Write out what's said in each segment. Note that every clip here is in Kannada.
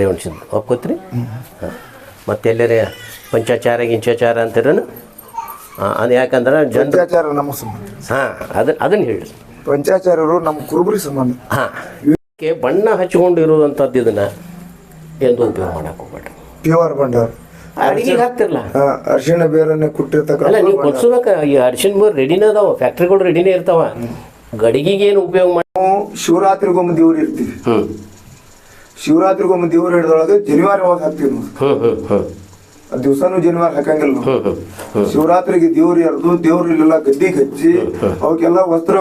ರೇವಣಸಿದ್ದು ಒಪ್ಕೋತ್ರಿ ಹಾಂ. ಮತ್ತೆ ಎಲ್ಲರೇ ಪಂಚಾಚಾರ ಗಿಂಚಾಚಾರ ಅಂತೀರನು? ಹಾಂ ಅದು ಯಾಕಂದ್ರೆ ಜನ ಪಂಚಾಚಾರ ನಮ್ಮ ಸಂಬಂಧ. ಹಾಂ ಅದನ್ನ ಅದನ್ನು ಹೇಳಿ ಪಂಚಾಚಾರ್ಯರು ನಮ್ಮ ಕುರುಬರಿ ಸಂಬಂಧ. ಹಾಂ. ಇದಕ್ಕೆ ಬಣ್ಣ ಹಚ್ಕೊಂಡಿರುವಂಥದ್ದು ಇದನ್ನು ಎಂದು ಉಪಯೋಗ ಮಾಡಕ್ಕೆ ಹೋಗ್ಬೇಡ್ರಿ. ಪ್ಯೂರ್ ಭಂಡಾರ. ಅಡಿಗೆಗೆ ಹಾಕ್ತಿರಲ್ಲ ಆ, ಅರಿಶಿಣ ಬೇರನ್ನ ಅಲ್ಲ ನೀವು ಕೊಡ್ಸಬೇಕ ಈ ಅರ್ಶಿನ ಮೂರು ರೆಡಿನೇ ಅದಾವ ಫ್ಯಾಕ್ಟ್ರಿಗಳು ರೆಡಿನೇ ಇರ್ತಾವ. ಗಡಿಗೆಗೆ ಏನು ಉಪಯೋಗ ಮಾಡಿ ನಾವು ಶಿವರಾತ್ರಿಗೊಮ್ಮೆ ದೇವ್ರು ಇರ್ತೀವಿ. ಹ್ಞೂ ಶಿವರಾತ್ರಿಗೊಮ್ಮೆ ದೇವ್ರು ಹಿಡಿದೊಳಗೆ ಜನಿವಾರ ಒಳಗೆ ಹಾಕ್ತೀವಿ ನಾವು. ದಿವಸನೂ ಜನಿವಾರ ಹಾಕಂಗಿಲ್ಲ ನಾವು. ಶಿವರಾತ್ರಿಗೆ ದೇವ್ರು ಎರ್ದು ದೇವ್ರು ಇಲ್ಲೆಲ್ಲ ಗದ್ದಿಗೆ ಹಚ್ಚಿ ಅವಕ್ಕೆಲ್ಲ ವಸ್ತ್ರ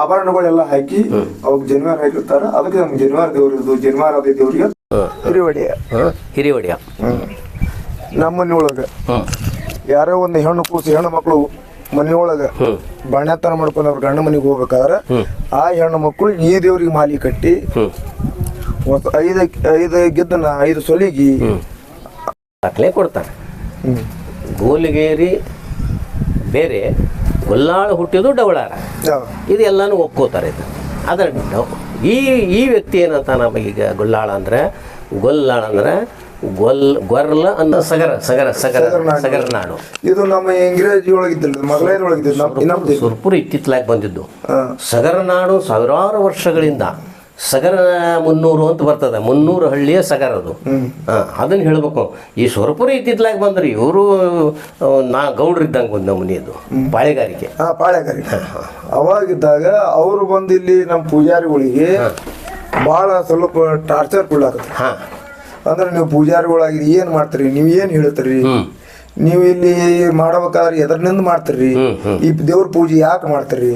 ಆಭರಣಗಳೆಲ್ಲ ಹಾಕಿ ಅವಕ್ಕೆ ಜನಿವಾರ ಹಾಕಿರ್ತಾರ. ಅದಕ್ಕೆ ನಮ್ಗೆ ಜನಿವಾರ ದೇವ್ರ ಇರ್ದು ಜನಿವಾರ ಅದೇ ದೇವ್ರಿಗೆ ಹಿರಿವಡಿಯ ಹಿರಿವಡಿಯ. ಹಿರಿ ಒಡೆಯ ನಮ್ಮ ಮನೆ ಒಳಗೆ ಹ್ಞೂ ಯಾರೋ ಒಂದು ಹೆಣ್ಣು ಕೂಸು ಹೆಣ್ಣು ಮಕ್ಕಳು ಮನೆ ಹ್ಞೂ ಬಾಣ್ಯಾತನ ಮಾಡ್ಕೊಂಡು ಅವ್ರ ಗಂಡ ಮನೆಗೆ ಹೋಗ್ಬೇಕಾದ್ರೆ ಆ ಹೆಣ್ಣು ಮಕ್ಕಳು ಈ ದೇವ್ರಿಗೆ ಮಾಲಿ ಕಟ್ಟಿ ಒಂದು ಐದು ಐದು ಗೆದ್ದನ ಐದು ಸೊಲಿಗಿ. ದಾಖಲೆ ಕೊಡ್ತಾರೆ. ಗೋಲಿಗೇರಿ ಬೇರೆ ಗೊಲ್ಲಾಳ ಹುಟ್ಟಿದ್ದು ಡವಳಾರ. ಇದೆಲ್ಲಾನು ಇದು ಎಲ್ಲನೂ ಒಪ್ಕೋತಾರೆ ಇದು. ಅದರ ಈ ಈ ವ್ಯಕ್ತಿ ಏನಂತ ನಮಗೀಗ ಈಗ ಗೊಲ್ಲಾಳ ಅಂದ್ರೆ ಗೊಲ್ಲಾಳ ಅಂದ್ರೆ ಗೊಲ್ ಗೊರ್ಲ ಅಂತ ಸಗರ ಸಗರ ಸಗರ ಸಗರನಾಡು. ಸಗರನಾಡು. ಇದು ನಮ್ಮ ಇಂಗ್ರೇಜಿ ಒಳಗಿದ್ದಿಲ್ಲ ಸುರ್ಪುರ ಇತ್ತಿತ್ತಲಾಗಿ ಬಂದಿದ್ದು. ಸಗರ ಸಗರನಾಡು ಸಾವಿರಾರು ವರ್ಷಗಳಿಂದ ಸಗರ ಮುನ್ನೂರು ಅಂತ ಬರ್ತದೆ. ಮುನ್ನೂರು ಹಳ್ಳಿಯ ಸಗರದು ಹಾಂ ಅದನ್ನು ಹೇಳಬೇಕು. ಈ ಸ್ವರಪುರ ಇದ್ದಿದ್ಲಾಗ ಬಂದ್ರಿ ಇವರು ನಾ ಗೌಡ್ರಿದ್ದಂಗೆ ಬಂದು ನಮ್ಮನಿದು ಬಾಳೆಗಾರಿಕೆ ಹಾಂ ಪಾಳೆಗಾರಿಕೆ ಅವಾಗಿದ್ದಾಗ ಅವರು ಬಂದು ಇಲ್ಲಿ ನಮ್ಮ ಪೂಜಾರಿಗಳಿಗೆ ಭಾಳ ಸ್ವಲ್ಪ ಟಾರ್ಚರ್ ಕೊಡ್ಲಾಗುತ್ತೆ ಹಾಂ. ಅಂದ್ರೆ ನೀವು ಪೂಜಾರಿಗಳಾಗಿ ಏನು ಮಾಡ್ತೀರಿ? ನೀವು ಏನು ಹೇಳ್ತೀರಿ. ನೀವು ಇಲ್ಲಿ ಮಾಡ್ಬೇಕಾದ್ರೆ ಎದರ್ನಿಂದ ಮಾಡ್ತೀರಿ. ಈ ದೇವ್ರ ಪೂಜೆ ಯಾಕೆ ಮಾಡ್ತೀರಿ?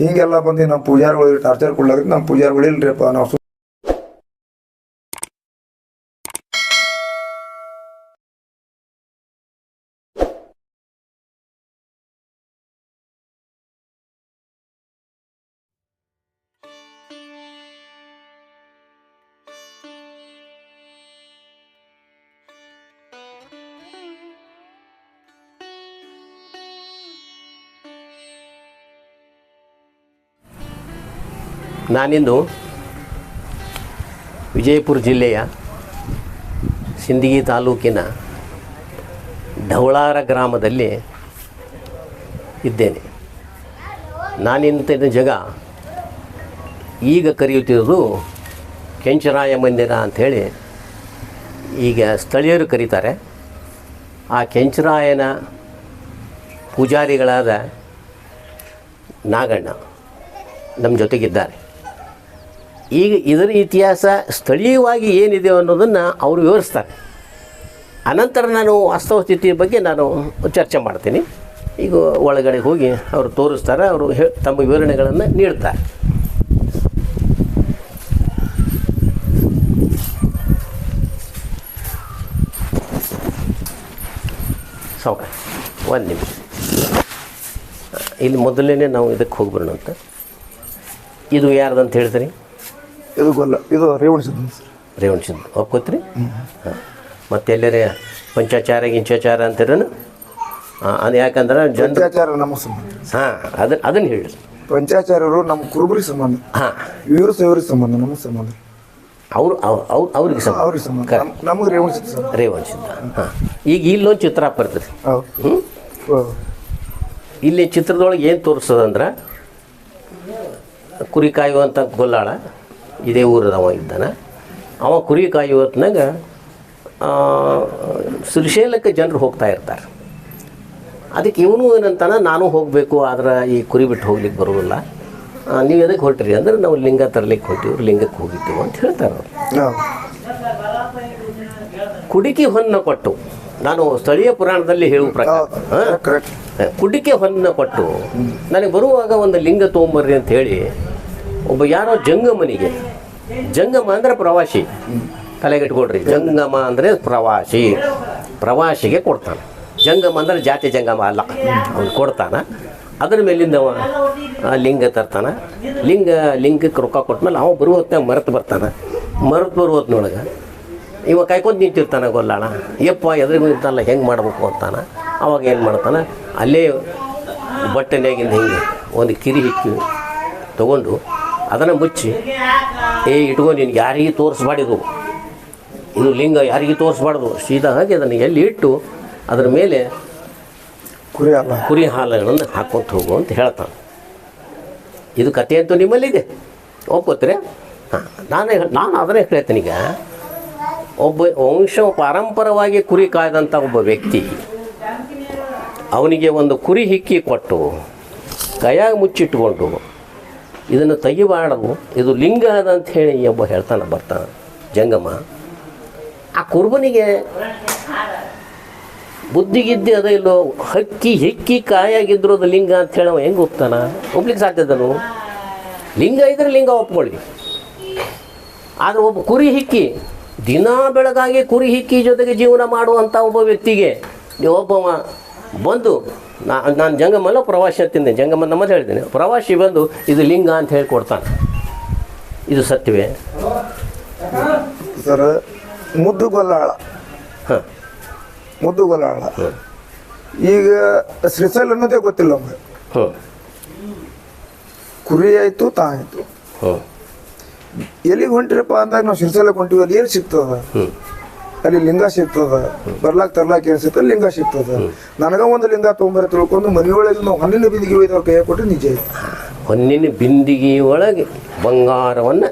ಹಿಂಗೆಲ್ಲ ಬಂದು ನಮ್ಮ ಪೂಜಾರಿಗಳು ಟಾರ್ಚರ್ ಕೊಡ್ಲಾಕ ನಮ್ಮ ಪೂಜಾರಿಗಳು ಇಲ್ರಿಪ್ಪ ನಾವು ನಾನಿಂದು ವಿಜಯಪುರ ಜಿಲ್ಲೆಯ ಸಿಂದಗಿ ತಾಲೂಕಿನ ಢವಳಾರ ಗ್ರಾಮದಲ್ಲಿ ಇದ್ದೇನೆ. ನಾನಿಂತಿನ ಜಗ ಈಗ ಕರೆಯುತ್ತಿರೋದು ಕೆಂಚರಾಯ ಮಂದಿರ ಅಂಥೇಳಿ ಈಗ ಸ್ಥಳೀಯರು ಕರೀತಾರೆ. ಆ ಕೆಂಚರಾಯನ ಪೂಜಾರಿಗಳಾದ ನಾಗಣ್ಣ ನಮ್ಮ ಜೊತೆಗಿದ್ದಾರೆ. ಈಗ ಇದರ ಇತಿಹಾಸ ಸ್ಥಳೀಯವಾಗಿ ಏನಿದೆ ಅನ್ನೋದನ್ನು ಅವರು ವಿವರಿಸ್ತಾರೆ. ಅನಂತರ ನಾನು ವಾಸ್ತವ ಸ್ಥಿತಿಯ ಬಗ್ಗೆ ನಾನು ಚರ್ಚೆ ಮಾಡ್ತೀನಿ. ಈಗ ಒಳಗಡೆ ಹೋಗಿ ಅವರು ತೋರಿಸ್ತಾರೆ, ಅವರು ಹೇ, ತಮ್ಮ ವಿವರಣೆಗಳನ್ನು ನೀಡ್ತಾರೆ. ಸೌಕ ಒಂದು ನಿಮಿಷ. ಇಲ್ಲಿ ಮೊದಲನೇ ನಾವು ಇದಕ್ಕೆ ಹೋಗ್ಬರೋಣ ಅಂತ. ಇದು ಯಾರ್ದಂತ ಹೇಳ್ತೀರಿ? ಇದು ಗೊಲ್ಲ ಇದು ರೇವಣ ಸಿದ್ಧ ರೇವಣ ಸಿಂಧು ಒಪ್ಕೋತ್ರಿ ಹಾಂ. ಮತ್ತೆ ಎಲ್ಲರೇ ಪಂಚಾಚಾರ ಗಿಂಚಾಚಾರ ಅಂತೀರೇನು? ಹಾಂ ಅದು ಯಾಕಂದ್ರೆ ಜನ ಪಂಚಾಚಾರ ನಮ್ಮ ಸಂಬಂಧ. ಹಾಂ ಅದನ್ನ ಅದನ್ನು ಹೇಳಿ. ಪಂಚಾಚಾರ್ಯರು ನಮ್ಮ ಕುರುಬರಿ ಸಂಬಂಧ. ಹಾಂ. ಇವರು ಇವ್ರಿಗೆ ಸಂಬಂಧ ನಮ್ಮ ಸಂಬಂಧ. ಅವರು ಅವ್ರು ಅವ್ರಿಗೆ ಸಂಬಂಧ. ಅವ್ರಿಗೆ ಸಂಬಂಧ. ನಮ್- ನಮಗೆ ರೇವಣ ಸಿದ್ಧ ಸಂಬಂಧ. ರೇವಣ ಸಿದ್ಧ ಹಾಂ. ಈಗ ಇಲ್ಲೊಂದು ಚಿತ್ರ ಬರ್ತದೆ ಹೌದು. ಇಲ್ಲಿ ಚಿತ್ರದೊಳಗೆ ಏನು ತೋರಿಸ್ತದಂದ್ರೆ ಕುರಿ ಕಾಯುವಂಥ ಗೊಲ್ಲಾಳ ಇದೇ ಊರದವ ಇದ್ದಾನೆ. ಅವ ಕುರಿ ಕಾಯುವತ್ನಾಗ ಶ್ರೀಶೈಲಕ್ಕೆ ಜನರು ಹೋಗ್ತಾ ಇರ್ತಾರೆ. ಅದಕ್ಕೆ ಇವನು ಏನಂತಾನೆ ನಾನು ಹೋಗಬೇಕು ಆದ್ರೆ ಈ ಕುರಿ ಬಿಟ್ಟು ಹೋಗ್ಲಿಕ್ಕೆ ಬರೋದಿಲ್ಲ ನೀವು ಎದಕ್ಕೆ ಹೊರಟ್ರಿ? ಅಂದ್ರೆ ನಾವು ಲಿಂಗ ತರಲಿಕ್ಕೆ ಹೊಂಟಿವ್ರು ಲಿಂಗಕ್ಕೆ ಹೋಗಿದ್ದೀವಿ ಅಂತ ಹೇಳ್ತಾರೆ ಅವರು. ಕುಡಿಕೆ ಹೊನ್ನ ಕೊಟ್ಟು ನಾನು ಸ್ಥಳೀಯ ಪುರಾಣದಲ್ಲಿ ಹೇಳುವ ಪ್ರಕಾರ ಕುಡಿಕೆ ಹೊನ್ನ ಕೊಟ್ಟು ನನಗೆ ಬರುವಾಗ ಒಂದು ಲಿಂಗ ತೊಗೊಂಬರ್ರಿ ಅಂತ ಹೇಳಿ ಒಬ್ಬ ಯಾರೋ ಜಂಗಮನಿಗೆ. ಜಂಗಮ ಅಂದರೆ ಪ್ರವಾಸಿ. ತಲೆಗೆಟ್ಕೊಡ್ರಿ ಜಂಗಮ ಅಂದರೆ ಪ್ರವಾಸಿ. ಪ್ರವಾಸಿಗೆ ಕೊಡ್ತಾನೆ. ಜಂಗಮ ಅಂದ್ರೆ ಜಾತಿ ಜಂಗಮ ಅಲ್ಲ. ಅವ್ನು ಕೊಡ್ತಾನೆ. ಅದ್ರ ಮೇಲಿಂದ ಲಿಂಗ ತರ್ತಾನ. ಲಿಂಗ, ಲಿಂಗಕ್ಕೆ ರೊಕ್ಕ ಕೊಟ್ಮೇಲೆ ಅವ ಬರುವ ಹೊತ್ನಾಗ ಮರೆತು ಬರ್ತಾನೆ. ಮರೆತು ಬರುವ ಹೊತ್ನೊಳಗೆ ಇವ ಕಾಯ್ಕೊಂಡು ನಿಂತಿರ್ತಾನೆ ಗೊಲ್ಲಾಣ ಯಪ್ಪ, ಎದುರಿಗೂ ನಿಂತಲ್ಲ ಹೆಂಗೆ ಮಾಡ್ಬೇಕು ಅಂತಾನ. ಅವಾಗ ಏನು ಮಾಡ್ತಾನೆ? ಅಲ್ಲೇ ಬಟ್ಟೆನಾಗಿಂದ ಹಿಂಗೆ ಒಂದು ಕಿರಿ ಹಿಕ್ಕಿ ತೊಗೊಂಡು ಅದನ್ನು ಮುಚ್ಚಿ ಏ ಇಟ್ಕೊಂಡು ನಿನ್ಗೆ ಯಾರಿಗೆ ತೋರಿಸ್ಬಾಡಿದು ಇದು ಲಿಂಗ ಯಾರಿಗೆ ತೋರಿಸ್ಬಾರ್ದು. ಸೀದಾ ಹಾಗೆ ಅದನ್ನು ಎಲ್ಲಿ ಇಟ್ಟು ಅದರ ಮೇಲೆ ಕುರಿ ಕುರಿ ಹಾಲುಗಳನ್ನು ಹಾಕ್ಕೊತ ಹೋಗು ಅಂತ ಹೇಳ್ತಾನೆ. ಇದು ಕಥೆ ಅಂತೂ ನಿಮ್ಮಲ್ಲಿದೆ. ಒಪ್ಪತ್ರೆ ಹಾಂ ನಾನು ನಾನು ಅದನ್ನೇ ಹೇಳ್ತೀನಿ ಈಗ. ಒಬ್ಬ ವಂಶ ಪಾರಂಪರವಾಗಿ ಕುರಿ ಕಾಯ್ದಂಥ ಒಬ್ಬ ವ್ಯಕ್ತಿ ಅವನಿಗೆ ಒಂದು ಕುರಿ ಹಿಕ್ಕಿ ಕೊಟ್ಟು ಕೈಯಾಗ ಮುಚ್ಚಿಟ್ಕೊಂಡು ಇದನ್ನು ತೆಗಿಬಾರ್ದು. ಇದು ಲಿಂಗ ಅದ ಅಂತ ಹೇಳಿ ಒಬ್ಬ ಹೇಳ್ತಾನೆ, ಬರ್ತಾನೆ. ಜಂಗಮ. ಆ ಕುರುಬನಿಗೆ ಬುದ್ಧಿಗಿದ್ದೆ ಅದ ಇಲ್ಲೋ, ಹಕ್ಕಿ ಹೆಕ್ಕಿ ಕಾಯಾಗಿದ್ರು ಅದು ಲಿಂಗ ಅಂತ ಹೇಳಿ ಅವ ಹೆಂಗೆ ಒಪ್ತಾನ? ಒಪ್ಲಿಕ್ಕೆ ಸಾಧ್ಯದನು ಲಿಂಗ ಇದ್ರೆ ಲಿಂಗ ಒಪ್ಕೊಳ್ಳಿ. ಆದರೆ ಒಬ್ಬ ಕುರಿ ಹಿಕ್ಕಿ, ದಿನ ಬೆಳಗಾಗಿ ಕುರಿ ಹಿಕ್ಕಿ ಜೊತೆಗೆ ಜೀವನ ಮಾಡುವಂಥ ಒಬ್ಬ ವ್ಯಕ್ತಿಗೆ ಒಬ್ಬವ, ಬಂದು ನಾ ನಾನು ಜಂಗಮಲ್ಲ ಪ್ರವಾಸಿ ಅಂತಿದ್ದೆ ಜಂಗಮ ನಮ್ಮದು ಹೇಳ್ತೀನಿ. ಪ್ರವಾಸಿ ಬಂದು ಇದು ಲಿಂಗ ಅಂತ ಹೇಳಿ ಕೊಡ್ತಾನೆ. ಇದು ಸತ್ಯವೇ? ಸರ್ ಮುದ್ದು ಗೊಲ್ಲಾಳ. ಹಾಂ. ಮುದ್ದು ಗೊಲ್ಲಾಳ. ಈಗ ಶ್ರೀಸೈಲ್ ಅನ್ನೋದೇ ಗೊತ್ತಿಲ್ಲ ನಮಗೆ. ಹ್ಞೂ ಕುರಿ ಆಯ್ತು ತಾ ಆಯ್ತು. ಹ್ಞೂ ಎಲ್ಲಿಗೆ ಹೊಂಟಿರಪ್ಪ ಅಂದಾಗ ನಾವು ಶ್ರೀಶೈಲಕ್ಕೆ ಹೊಂಟಿವಿ ಅಲ್ಲಿ ಏನು ಸಿಗ್ತದ? ಹ್ಞೂ ಅಲ್ಲಿ ಲಿಂಗ ಸಿಗ್ತದ. ಬರ್ಲಾಕ್ ತರ್ಲಾಕ್ ಏನ್ ಸಿಗ್ತದ ಲಿಂಗ ಸಿಗ್ತದ. ನನಗ ಒಂದು ಲಿಂಗ ತೊಗೊಂಬರ ತಿಳ್ಕೊಂಡು ಮನೆಯೊಳಗೆ ನಾವು ಹಣ್ಣಿನ ಬಿಂದಿಗೆ ಒಯ್ದವ್ರ ಕೈ ಕೊಟ್ಟು ನಿಜ ಐತಿ ಹೊನ್ನಿನ ಬಿಂದಿಗೆ ಒಳಗೆ ಬಂಗಾರವನ್ನು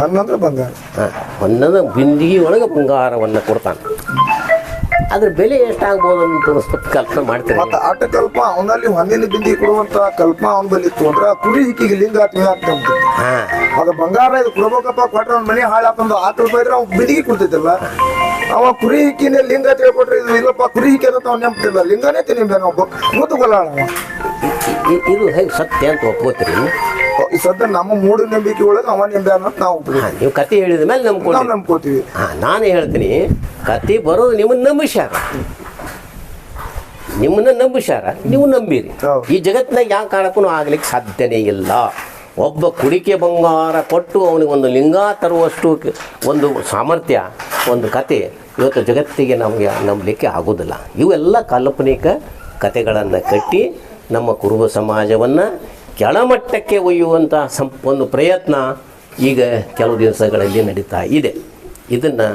ಹಣ್ಣಂದ್ರೆ ಬಂಗಾರ. ಹೊನ್ನದ ಬಿಂದಿಗೆ ಒಳಗೆ ಬಂಗಾರವನ್ನ ಕೊಡ್ತಾನೆ. ಅದ್ರ ಬೆಲೆ ಎಷ್ಟಾಗ್ಬೋದು ಅಂತ ತೋರಿಸ್ಬೇಕು ಕಲ್ಪನೆ ಮಾಡ್ತಾರೆ? ಮತ್ತೆ ಆಟ ಕಲ್ಪ ಅವನಲ್ಲಿ ಹಣ್ಣಿನ ಬಿಂದಿ ಕೊಡುವಂತ ಕಲ್ಪ ಅವನ ಬಲ್ಲಿ ಇತ್ತು ಅಂದ್ರೆ ಕುರಿ ಹಿಕ್ಕಿಗೆ ಲಿಂಗ ಹಾಕ್ತಂತ ಹಾಂ. ಅದ ಬಂಗಾರ ಇದು ಕೊಡ್ಬೇಕಪ್ಪ ಕೊಟ್ರೆ ಅವ್ನ ಮನೆ ಹಾಳಾಕೊಂಡು ಆಟ ರೂಪಾಯಿ ಇದ್ರೆ ಅವ್ನ ಬಿಂದಿಗೆ ಕೊಡ್ತಿದ್ದಲ್ಲ. ಅವ ಕುರಿ ಹಿಕ್ಕಿನೇ ಲಿಂಗ ತಿಳ್ಕೊಟ್ರೆ ಇದು ಇಲ್ಲಪ್ಪ ಕುರಿ ಹಿಕ್ಕಿ ಅಂತ ಅವ್ನ ನೆಂಪ್ತಿಲ್ಲ ಲಿಂಗನೇ ಗೊಲ್ಲಾಳ ಅವ. ಇ- ಇದು ಹೇಗೆ ಸತ್ಯ ಅಂತ ಒಪ್ಕೋತೀರಿ? ಈ ಸದ್ಯ ನಮ್ಮ ಮೂಢ ನಂಬಿಕೆ ಒಳಗೆ ಅವ ನಿಂಬೆ ಅನ್ನೋದು ನಾವು. ನೀವು ಕತೆ ಹೇಳಿದ ಮೇಲೆ ನಾವು ನಂಬ್ಕೊಂಡು ನಂಬ್ಕೋತೀವಿ. ಹಾಂ ನಾನು ಹೇಳ್ತೀನಿ ಕತೆ ಬರೋದು ನಿಮ್ಮನ್ನ ನಂಬಿಸ್ಯಾರ. ನಿಮ್ಮನ್ನ ನಂಬಿಸ್ಯಾರ ನೀವು ನಂಬಿರಿ. ಹೌದು. ಈ ಜಗತ್ತಿನಾಗ ಯಾವ ಕಾರಣಕ್ಕೂ ಆಗ್ಲಿಕ್ಕೆ ಸಾಧ್ಯನೇ ಇಲ್ಲ. ಒಬ್ಬ ಕುಡಿಕೆ ಬಂಗಾರ ಕೊಟ್ಟು ಅವನಿಗೆ ಒಂದು ಲಿಂಗ ತರುವಷ್ಟು ಕ- ಒಂದು ಸಾಮರ್ಥ್ಯ ಒಂದು ಕತೆ ಇವತ್ತು ಜಗತ್ತಿಗೆ ನಮಗೆ ನಂಬಲಿಕ್ಕೆ ಆಗೋದಿಲ್ಲ. ಇವೆಲ್ಲ ಕಾಲ್ಪನಿಕ ಕತೆಗಳನ್ನು ಕಟ್ಟಿ ನಮ್ಮ ಕುರುಬ ಸಮಾಜವನ್ನು ಕೆಳಮಟ್ಟಕ್ಕೆ ಒಯ್ಯುವಂಥ ಸಂಪ್ ಒಂದು ಪ್ರಯತ್ನ ಈಗ ಕೆಲವು ದಿವಸಗಳಲ್ಲಿ ನಡೀತಾ ಇದೆ. ಇದನ್ನು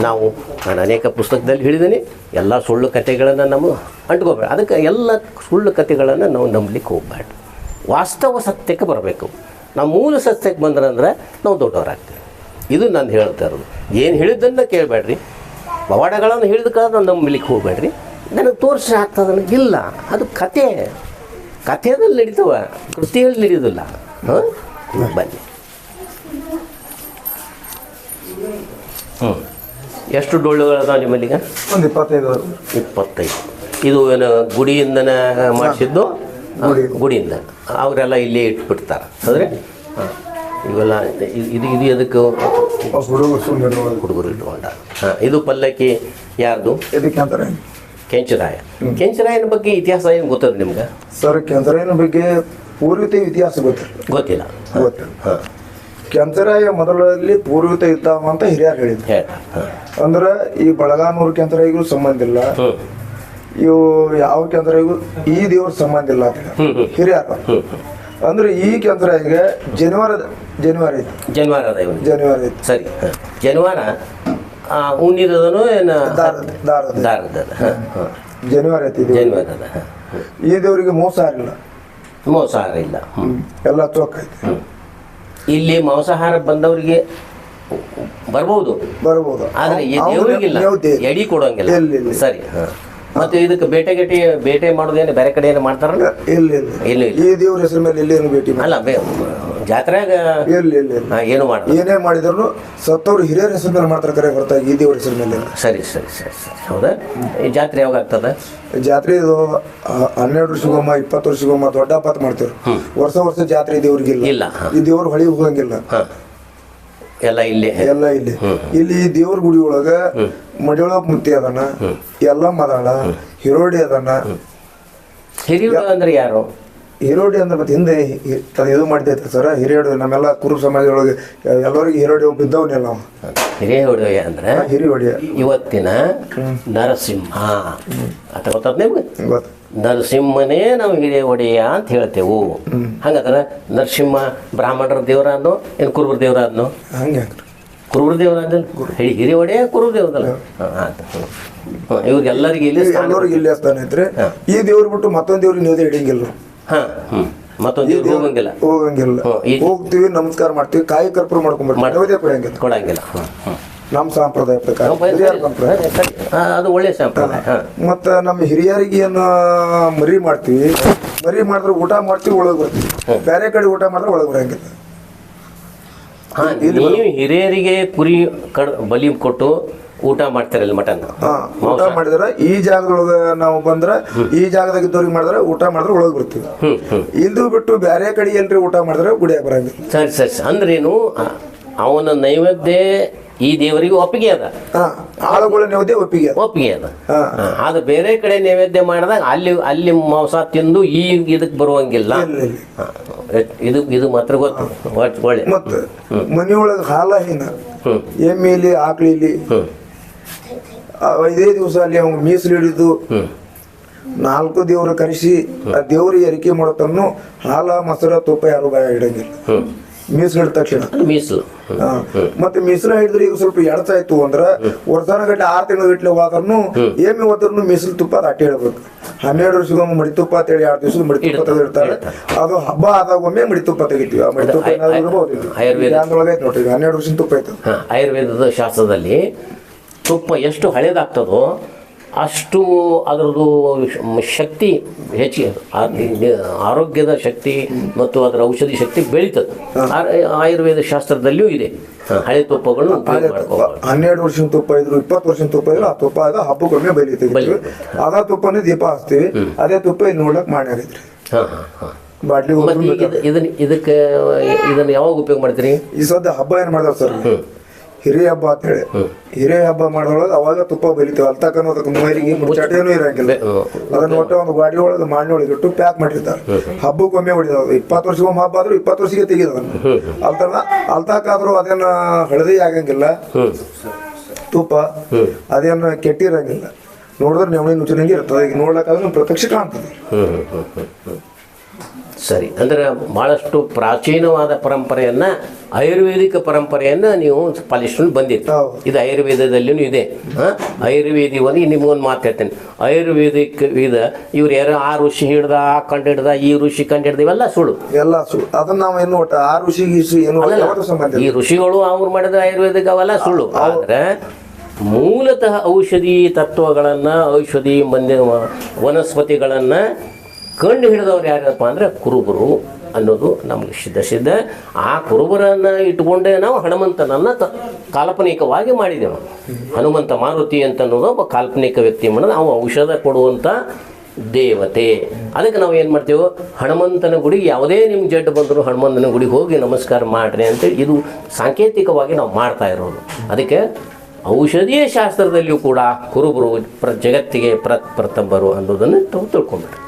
ನಾವು ನಾನು ಅನೇಕ ಪುಸ್ತಕದಲ್ಲಿ ಹೇಳಿದ್ದೀನಿ ಎಲ್ಲ ಸುಳ್ಳು ಕಥೆಗಳನ್ನು ನಾವು ಅಂಟ್ಕೋಬೇಡ. ಅದಕ್ಕೆ ಎಲ್ಲ ಸುಳ್ಳು ಕಥೆಗಳನ್ನು ನಾವು ನಂಬಲಿಕ್ಕೆ ಹೋಗ್ಬೇಡ. ವಾಸ್ತವ ಸತ್ಯಕ್ಕೆ ಬರಬೇಕು. ನಾವು ಮೂಲ ಸತ್ಯಕ್ಕೆ ಬಂದ್ರಂದ್ರೆ ನಾವು ದೊಡ್ಡವರಾಗ್ತೀವಿ. ಇದು ನಾನು ಹೇಳ್ತಾ ಇರೋದು. ಏನು ಹೇಳಿದ್ದನ್ನು ಕೇಳಬೇಡ್ರಿ. ಪವಾಡಗಳನ್ನು ಹೇಳಿದ ಕಾಲ ನಂಬಲಿಕ್ಕೆ ಹೋಗ್ಬೇಡ್ರಿ. ನನಗೆ ತೋರಿಸಿ ಆಗ್ತದೆ ಇಲ್ಲ. ಅದು ಕತೆ ಕಥೆಯಲ್ಲಿ ನಡೀತವ ಕೃತಿಯಲ್ಲಿ ನಡೆಯೋದಿಲ್ಲ ಹಾಂ? ಬನ್ನಿ. ಹ್ಞೂ ಎಷ್ಟು ಡೊಳ್ಳುಗಳದಾವ ನಿಮ್ಮಲ್ಲಿಗ? ಒಂದು ಇಪ್ಪತ್ತೈದು. ಇಪ್ಪತ್ತೈದು. ಇದು ಏನು ಗುಡಿಯಿಂದನೇ ಮಾಡಿಸಿದ್ದು? ಗುಡಿ. ಗುಡಿಯಿಂದ. ಅವರೆಲ್ಲ ಇಲ್ಲೇ ಇಟ್ಬಿಡ್ತಾರೆ. ಅಂದರೆ ಹಾಂ. ಇವೆಲ್ಲ ಇದು ಇದು ಇದು ಅದಕ್ಕೆ ಆ ಹುಡುಗರು ಹುಡುಗರು ಇಟ್ಕೊಂಡ. ಹಾಂ ಇದು ಪಲ್ಲಕ್ಕಿ ಯಾರ್ದು? ಇದಕ್ಕೆ ಅಂತಾರೆ? ಕೆಂಚರಾಯ. ಕೆಂಚರಾಯನ ಬಗ್ಗೆ ಇತಿಹಾಸ ಏನು ಗೊತ್ತದ ನಿಮ್ಗೆ? ಸರ್ ಕೆಂಚರಾಯನ ಬಗ್ಗೆ ಪೂರ್ವಿತ ಇತಿಹಾಸ ಗೊತ್ತಿಲ್ಲ. ಗೊತ್ತಿಲ್ಲ. ಕೆಂಚರಾಯ ಮೊದಲಲ್ಲಿ ಪೂರ್ವಿತ ಇದ್ದಾವ ಅಂತ ಹಿರಿಯರು ಹೇಳಿದ್ರು. ಅಂದ್ರೆ ಈ ಬಳಗಾನೂರು ಕೆಂಚರಾಯಿಗೂ ಸಂಬಂಧ ಇಲ್ಲ. ಇವು ಯಾವ ಕೆಂಚರಾಯಿಗೂ ಈ ದೇವ್ರ ಸಂಬಂಧ ಇಲ್ಲ ಅಂತ. ಹಿರಿಯರು. ಅಂದ್ರೆ ಈ ಕೆಂಚರಾಯಿಗೆ ಜನವರಿ ಜನವರಿ ಜನವರಿ ಜನವರಿ ಐತಿ. ಸರಿ. ಜನಿವಾರ ಉಣ್ಣಿದನು ಏನು? ದಾರದ ದಾರದ. ಜನಿವಾರ ಐತಿ. ಜನಿವಾರ ಅದ ಈ ದೇವರಿಗೆ ಮೋಸ ಆಗಿಲ್ಲ ಮೋಸಹಾರ ಇಲ್ಲ ಎಲ್ಲ ಚೊಕ್ಕ ಐತಿ. ಇಲ್ಲಿ ಮಾಂಸಾಹಾರ ಬಂದವರಿಗೆ ಬರ್ಬೋದು. ಬರ್ಬೋದು. ಆದರೆ ಈ ದೇವರಿಗಿಲ್ಲ. ಎಡಿ ಕೊಡೋಂಗಿಲ್ಲ. ಇಲ್ಲ, ಇಲ್ಲ. ಸರಿ ಮತ್ತೆ ಇದಕ್ಕೆ ಬೇಟೆ ಗಟ್ಟಿ ಬೇಟೆ ಮಾಡೋದೇನು ಬೇರೆ ಕಡೆ ಏನು ಮಾಡ್ತಾರಲ್ಲ? ಇಲ್ಲ ಇಲ್ಲ ಇಲ್ಲ. ಇಲ್ಲ ಈ ದೇವ್ರ ಹೆಸರು ಮೇಲೆ ಎಲ್ಲೇನು ಭೇಟಿ ಮಾಡಿ ಅಲ್ಲ ಬೇ ಜಾತ್ರೆಯಾಗ ಏನು ಏನೇ ಮಾಡಿದ್ರು ಸತ್ತವ್ರು ಹಿರಿಯರ ಹೆಸರು ಮೇಲೆ ಮಾಡ್ತಾರೆ ಕರೆ ಹೊರತಾಗಿ ಈ ದೇವ್ರ ಹೆಸರು ಮೇಲೆ. ಸರಿ ಸರಿ ಸರಿ ಸರಿ. ಹೌದಾ? ಈ ಜಾತ್ರೆ ಯಾವಾಗ ಆಗ್ತದೆ? ಜಾತ್ರೆ ಇದು ಹನ್ನೆರಡು ವರ್ಷಗೊಮ್ಮ ಇಪ್ಪತ್ತು ವರ್ಷಗೊಮ್ಮ ದೊಡ್ಡ ಪಾತ್ ಮಾಡ್ತೀವಿ ವರ್ಷ ವರ್ಷ ಜಾತ್ರೆ ದೇವ್ರಿಗಿಲ್ಲ ಇಲ್ಲ, ಈ ದೇವ್ರ ಹೊಳಿ ಹೋಗಂಗಿಲ್ಲ. ಎಲ್ಲ ಇಲ್ಲಿ. ಎಲ್ಲ ಇಲ್ಲಿ. ಇಲ್ಲಿ ದೇವ್ರ ಗುಡಿ ಒಳಗ ಮಡಿಯೊಳಗ ಮುತ್ತಿ ಅದನ್ನ ಎಲ್ಲ ಮದಾಳ ಹಿರೋಡಿ ಅದನ್ನ ಹಿರಿಯೋಳ ಅಂದ್ರೆ ಯಾರು? ಹಿರೋಡಿ ಅಂದ್ರೆ ಮತ್ತೆ ಹಿಂದೆ ಅದು ಇದು ಮಾಡ್ತೈತೆ ಸರ್ ಹಿರಿಯೋಡಿ ನಮ್ಮೆಲ್ಲ ಕುರುಬ ಸಮಾಜದೊಳಗೆ ಎಲ್ಲರಿಗೂ ಹಿರಿಯೋಡಿ ಬಿದ್ದವನ್ನೆಲ್ಲ ನಾವು ಹಿರಿಯ ಹೊಡೆಯ ಅಂದ್ರೆ ಹಿರಿಯೋಡಿ ಇವತ್ತಿನ ನರಸಿಂಹ. ಅಂತ ಗೊತ್ತಾದ ನಿಮ್ಗೆ? ಗೊತ್ತ. ನರಸಿಂಹನೇ ನಾವು ಹಿರಿಯ ಒಡೆಯ ಅಂತ ಹೇಳ್ತೇವು. ಹಂಗಾದ್ರೆ ನರಸಿಂಹ ಬ್ರಾಹ್ಮಣರ ದೇವರಾದ್ನು ಏನು ಕುರುಬರ ದೇವರಾದ್ನೋ? ಹಂಗೆ ಕುರುಬರ ದೇವರಾಗಲ್ಲ ಹೇಳಿ ಒಡೆಯ ಕುರುಬ ದೇವರಲ್ಲ ಇವ್ರಿಗೆಲ್ಲರಿಗೆ ಇಲ್ಲಿ ಎಲ್ಲರಿಗೆ ಇಲ್ಲಿ ಸ್ಥಾನ ಐತ್ರಿ ಈ ದೇವ್ರು ಬಿಟ್ಟು ಮತ್ತೊಂದು ದೇವ್ರಿಗೆ ನೀವು ಹಿಡಿಯಂಗಿಲ್ಲ ಮತ್ತೊಂದು ಹೋಗಂಗಿಲ್ಲ. ಹೋಗಂಗಿಲ್ಲ. ಹೋಗ್ತೀವಿ ನಮಸ್ಕಾರ ಮಾಡ್ತೀವಿ ಕಾಯಿ ಕರ್ಪೂರ ಮಾಡ್ಕೊಂಡ್ಬಿಟ್ಟು ನೈವೇದ್ಯ ಕೊಡಂಗಿಲ್ಲ. ಕೊಡಂಗಿಲ್ಲ ನಮ್ಮ ಸಂಪ್ರದಾಯ ಪ್ರಕಾರ. ಹಿರಿಯರ ಸಂಪ್ರದಾಯ. ಅದು ಒಳ್ಳೆ ಸಂಪ್ರದಾಯ. ಮತ್ತು ಮತ್ತ ನಮ್ಮ ಹಿರಿಯರಿಗೆ ಏನು ಮರಿ ಮಾಡ್ತೀವಿ? ಮರಿ ಮಾಡಿದ್ರೆ ಊಟ ಮಾಡ್ತೀವಿ ಒಳಗೆ ಬರ್ತೀವಿ ಬೇರೆ ಕಡೆ ಊಟ ಮಾಡಿದ್ರೆ ಒಳಗೆ ಬರಂಗಿಲ್ಲ. ಹಾಂ ನೀವು ಹಿರಿಯರಿಗೆ ಕುರಿ ಕಡ್ ಬಲಿ ಕೊಟ್ಟು ಊಟ ಮಾಡ್ತಾರಲ್ಲ ಮಟನ್? ಹಾ ಊಟ ಮಾಡಿದ್ರೆ ಈ ಜಾಗದೊಳಗ ನಾವು ಬಂದ್ರೆ ಈ ಜಾಗದಾಗ ಇದ್ದವ್ರಿಗೆ ಮಾಡಿದ್ರೆ ಊಟ ಮಾಡಿದ್ರೆ ಒಳಗೆ ಬರ್ತೀವಿ. ಇಲ್ದು ಬಿಟ್ಟು ಬೇರೆ ಕಡೆ ಎಲ್ರಿ ಊಟ ಮಾಡಿದ್ರೆ ಗುಡಿಯ ಬರಂಗ ಸರಿ ಸರಿ. ಅಂದ್ರೇನು ಅವನ ನೈವೇದ್ಯ ಈ ದೇವರಿಗೆ ಒಪ್ಪಿಗೆ ಅದ? ಹಾ ಆಳುಗಳ ನೈವೇದ್ಯ ಒಪ್ಪಿಗೆ. ಒಪ್ಪಿಗೆ ಅದ? ಅದು ಬೇರೆ ಕಡೆ ನೈವೇದ್ಯ ಮಾಡಿದಾಗ ಅಲ್ಲಿ ಅಲ್ಲಿ ಮಾಂಸ ತಿಂದು ಈ ಇದಕ್ಕೆ ಬರುವಂಗಿಲ್ಲ. ಇಲ್ಲ, ಇಲ್ಲ. ಇದು ಇದು ಮಾತ್ರ ಗೊತ್ತು. ಒಳ್ಳೆ. ಮತ್ತೆ ಮನೆಯೊಳಗೆ ಹಾಲ ಹೀನ. ಎಮ್ಮೆಲಿ ಆಕಳಿಲಿ ಹ್ಮ್. ಐದೇ ದಿವಸ ಅಲ್ಲಿ ಅವ್ನು ಮೀಸಲು ಹಿಡಿದು ನಾಲ್ಕು ದೇವ್ರ ಕರೆಸಿ ಆ ದೇವ್ರಿಗೆ ಎರಿಕೆ ಮಾಡತನ್ನು ಹಾಲ ಮೊಸರ ತುಪ್ಪ ಯಾರು ಬಾಯ ಇಡಂಗಿಲ್ಲ ಮೀಸಲು ಹಿಡಿದ ತಕ್ಷಣ. ಮೀಸಲು. ಹಾ. ಮತ್ತೆ ಮೀಸಲು ಹಿಡಿದ್ರೆ ಈಗ ಸ್ವಲ್ಪ ಎಡ್ತಾಯ್ತು ಅಂದ್ರ ವರ್ಷಾನ ಗಟ್ಟಲೆ ಆರು ತಿಂಗಳು ಗಟ್ಟಲೆ ಹೋದ್ರೂ ಏಮಿ ಹೋದ್ರೂ ಮೀಸಲು ತುಪ್ಪ ಅದು ಅಟ್ಟಿ ಇಡಬೇಕು. ಹನ್ನೆರಡು ವರ್ಷಕ್ಕೊಮ್ಮೆ ಮಡಿ ತುಪ್ಪ ಅಂತೇಳಿ ಎರಡು ದಿವಸ ಮಡಿ ತುಪ್ಪ ತೆಗೆದಿರ್ತಾರೆ. ಅದು ಹಬ್ಬ ಆದಾಗ ಒಮ್ಮೆ ಮಡಿ ತುಪ್ಪ ತೆಗಿತೀವಿ. ಆ ಮಡಿ ತುಪ್ಪ ಏನಾದ್ರು ಇರ್ಬೋದು. ಆಯುರ್ವೇದ. ಐತೆ ನೋಡ್ರಿ ಹನ್ನೆರಡು ವರ್ಷದ ತುಪ್ಪ ಆಯ್ತು ಆಯುರ್ವೇದದ ಶಾಸ್ತ್ರದಲ್ಲಿ ತುಪ್ಪ ಎಷ್ಟು ಹಳೇದಾಗ್ತದೋ ಅಷ್ಟು ಅದರದ್ದು ಶಕ್ತಿ ಹೆಚ್ಚಿಗೆ ಆರೋಗ್ಯದ ಶಕ್ತಿ ಮತ್ತು ಅದರ ಔಷಧಿ ಶಕ್ತಿ ಬೆಳೀತದೆ. ಆಯುರ್ವೇದ ಶಾಸ್ತ್ರದಲ್ಲಿಯೂ ಇದೆ. ಹಳೆ ತುಪ್ಪಗಳು ಹನ್ನೆರಡು ವರ್ಷದ ತುಪ್ಪ ಇದ್ರು ಇಪ್ಪತ್ತು ವರ್ಷದ ತುಪ್ಪ ಇದ್ರು ಆ ತುಪ್ಪ ಅದ ಹಬ್ಬಕ್ಕೊಮ್ಮೆ ಬೆಳೀತೀವಿ. ಅದ ತುಪ್ಪನೇ ದೀಪ ಹಚ್ತೀವಿ ಅದೇ ತುಪ್ಪ ಇದು ನೋಡಕ್ ಮಾಡ್ಯಾರಿದ್ರಿ ಹಾಂ ಹಾಂ ಹಾಂ. ಬಾಟ್ಲಿ ಇದು- ಇದನ್ನ ಇದಕ್ಕೆ ಇದನ್ನ ಯಾವಾಗ ಉಪಯೋಗ ಮಾಡ್ತೀರಿ? ಈ ಸದ್ಯ ಹಬ್ಬ ಏನ್ ಮಾಡ್ತಾರೆ ಸರ್? ಹಿರಿಯ ಹಬ್ಬ ಅಂತ ಹೇಳಿ. ಹಿರಿಯ ಹಬ್ಬ ಮಾಡೋಳಗೆ ಅವಾಗ ತುಪ್ಪ ಬಲಿತೀವಿ. ಅಲ್ತಕ ಅನ್ನೋದಕ್ಕೆ ಮೊಯ್ಲಿಗೆ ಮುಚ್ಚಾಟೇನು ಇರಂಗಿಲ್ಲ. ಅದನ್ನ ಒಟ್ಟು ಒಂದು ಗಾಡಿ ಒಳಗೆ ಮಾಡಿ ಒಳಗೆ ಇಟ್ಟು ಪ್ಯಾಕ್ ಮಾಡಿರ್ತಾರೆ. ಹಬ್ಬಕ್ಕೊಮ್ಮೆ ಹೊಡಿದಾವ ಇಪ್ಪತ್ತು ವರ್ಷಕ್ಕೊಮ್ಮೆ ಹಬ್ಬ ಆದ್ರೂ ಇಪ್ಪತ್ತು ವರ್ಷಕ್ಕೆ ತೆಗಿದವನ್ನ ಅಲ್ತನ ಅಲ್ತಾಕಾದ್ರೂ ಅದೇನ ಹಳದಿ ಆಗಂಗಿಲ್ಲ. ತುಪ್ಪ. ಅದೇನು ಕೆಟ್ಟಿರಂಗಿಲ್ಲ. ನೋಡಿದ್ರೆ ನೆವಣಿ ನುಚ್ಚಿನಂಗೆ ಇರ್ತದೆ. ಈಗ ನೋಡ್ಲಕ್ಕಾದ್ರೆ ಪ್ರತ್ಯಕ್ಷ ಕಾಣ್ತದೆ. ಸರಿ. ಅಂದರೆ ಭಾಳಷ್ಟು ಪ್ರಾಚೀನವಾದ ಪರಂಪರೆಯನ್ನು ಆಯುರ್ವೇದಿಕ ಪರಂಪರೆಯನ್ನು ನೀವು ಪಾಲಿಸ್ಕೊಂಡು ಬಂದಿತ್ತು. ಇದು ಆಯುರ್ವೇದದಲ್ಲಿಯೂ ಇದೆ. ಹಾಂ? ಆಯುರ್ವೇದಿ ಒಂದು ನಿಮಗೊಂದು ಮಾತು ಹೇಳ್ತೇನೆ. ಆಯುರ್ವೇದಿಕ್ ವಿಧ ಇವ್ರು ಯಾರು ಆ ಋಷಿ ಹಿಡ್ದ ಆ ಕಂಡು ಹಿಡ್ದ ಈ ಋಷಿ ಕಂಡು ಹಿಡ್ದ ಇವೆಲ್ಲ ಸುಳ್ಳು. ಎಲ್ಲ ಸುಳ್ಳು. ಅದನ್ನ ನಾವು ಏನು ಒಟ್ಟು ಆ ಋಷಿ ಈ ಋಷಿಗಳು ಅವ್ರು ಮಾಡಿದ ಆಯುರ್ವೇದಿಕ್ ಅವೆಲ್ಲ ಸುಳ್ಳು. ಆದರೆ ಮೂಲತಃ ಔಷಧಿ ತತ್ವಗಳನ್ನು ಔಷಧಿ ಮಂದಿ ವನಸ್ಪತಿಗಳನ್ನು ಕಂಡು ಹಿಡಿದವ್ರು ಯಾರಪ್ಪ ಅಂದರೆ ಕುರುಬರು ಅನ್ನೋದು ನಮಗೆ ಸಿದ್ಧ ಸಿದ್ಧ. ಆ ಕುರುಬರನ್ನು ಇಟ್ಕೊಂಡೇ ನಾವು ಹನುಮಂತನನ್ನು ಕಾಲ್ಪನಿಕವಾಗಿ ಮಾಡಿದೆವು. ಹನುಮಂತ ಮಾರುತಿ ಅಂತ ಅನ್ನೋದು ಒಬ್ಬ ಕಾಲ್ಪನಿಕ ವ್ಯಕ್ತಿ ಮಾಡೋದು ನಾವು ಔಷಧ ಕೊಡುವಂಥ ದೇವತೆ. ಅದಕ್ಕೆ ನಾವು ಏನು ಮಾಡ್ತೇವೆ? ಹನುಮಂತನ ಗುಡಿ ಯಾವುದೇ ನಿಮ್ಗೆ ಜಡ್ಡು ಬಂದರೂ ಹನುಮಂತನ ಗುಡಿಗೆ ಹೋಗಿ ನಮಸ್ಕಾರ ಮಾಡ್ರಿ ಅಂತೇಳಿ ಇದು ಸಾಂಕೇತಿಕವಾಗಿ ನಾವು ಮಾಡ್ತಾ ಇರೋದು. ಅದಕ್ಕೆ ಔಷಧೀಯ ಶಾಸ್ತ್ರದಲ್ಲಿಯೂ ಕೂಡ ಕುರುಬರು ಪ್ರ ಜಗತ್ತಿಗೆ ಪ್ರ ಪ್ರತಂಬರು ಅನ್ನೋದನ್ನು ತಾವು ತಿಳ್ಕೊಂಬಿಡ್ರಿ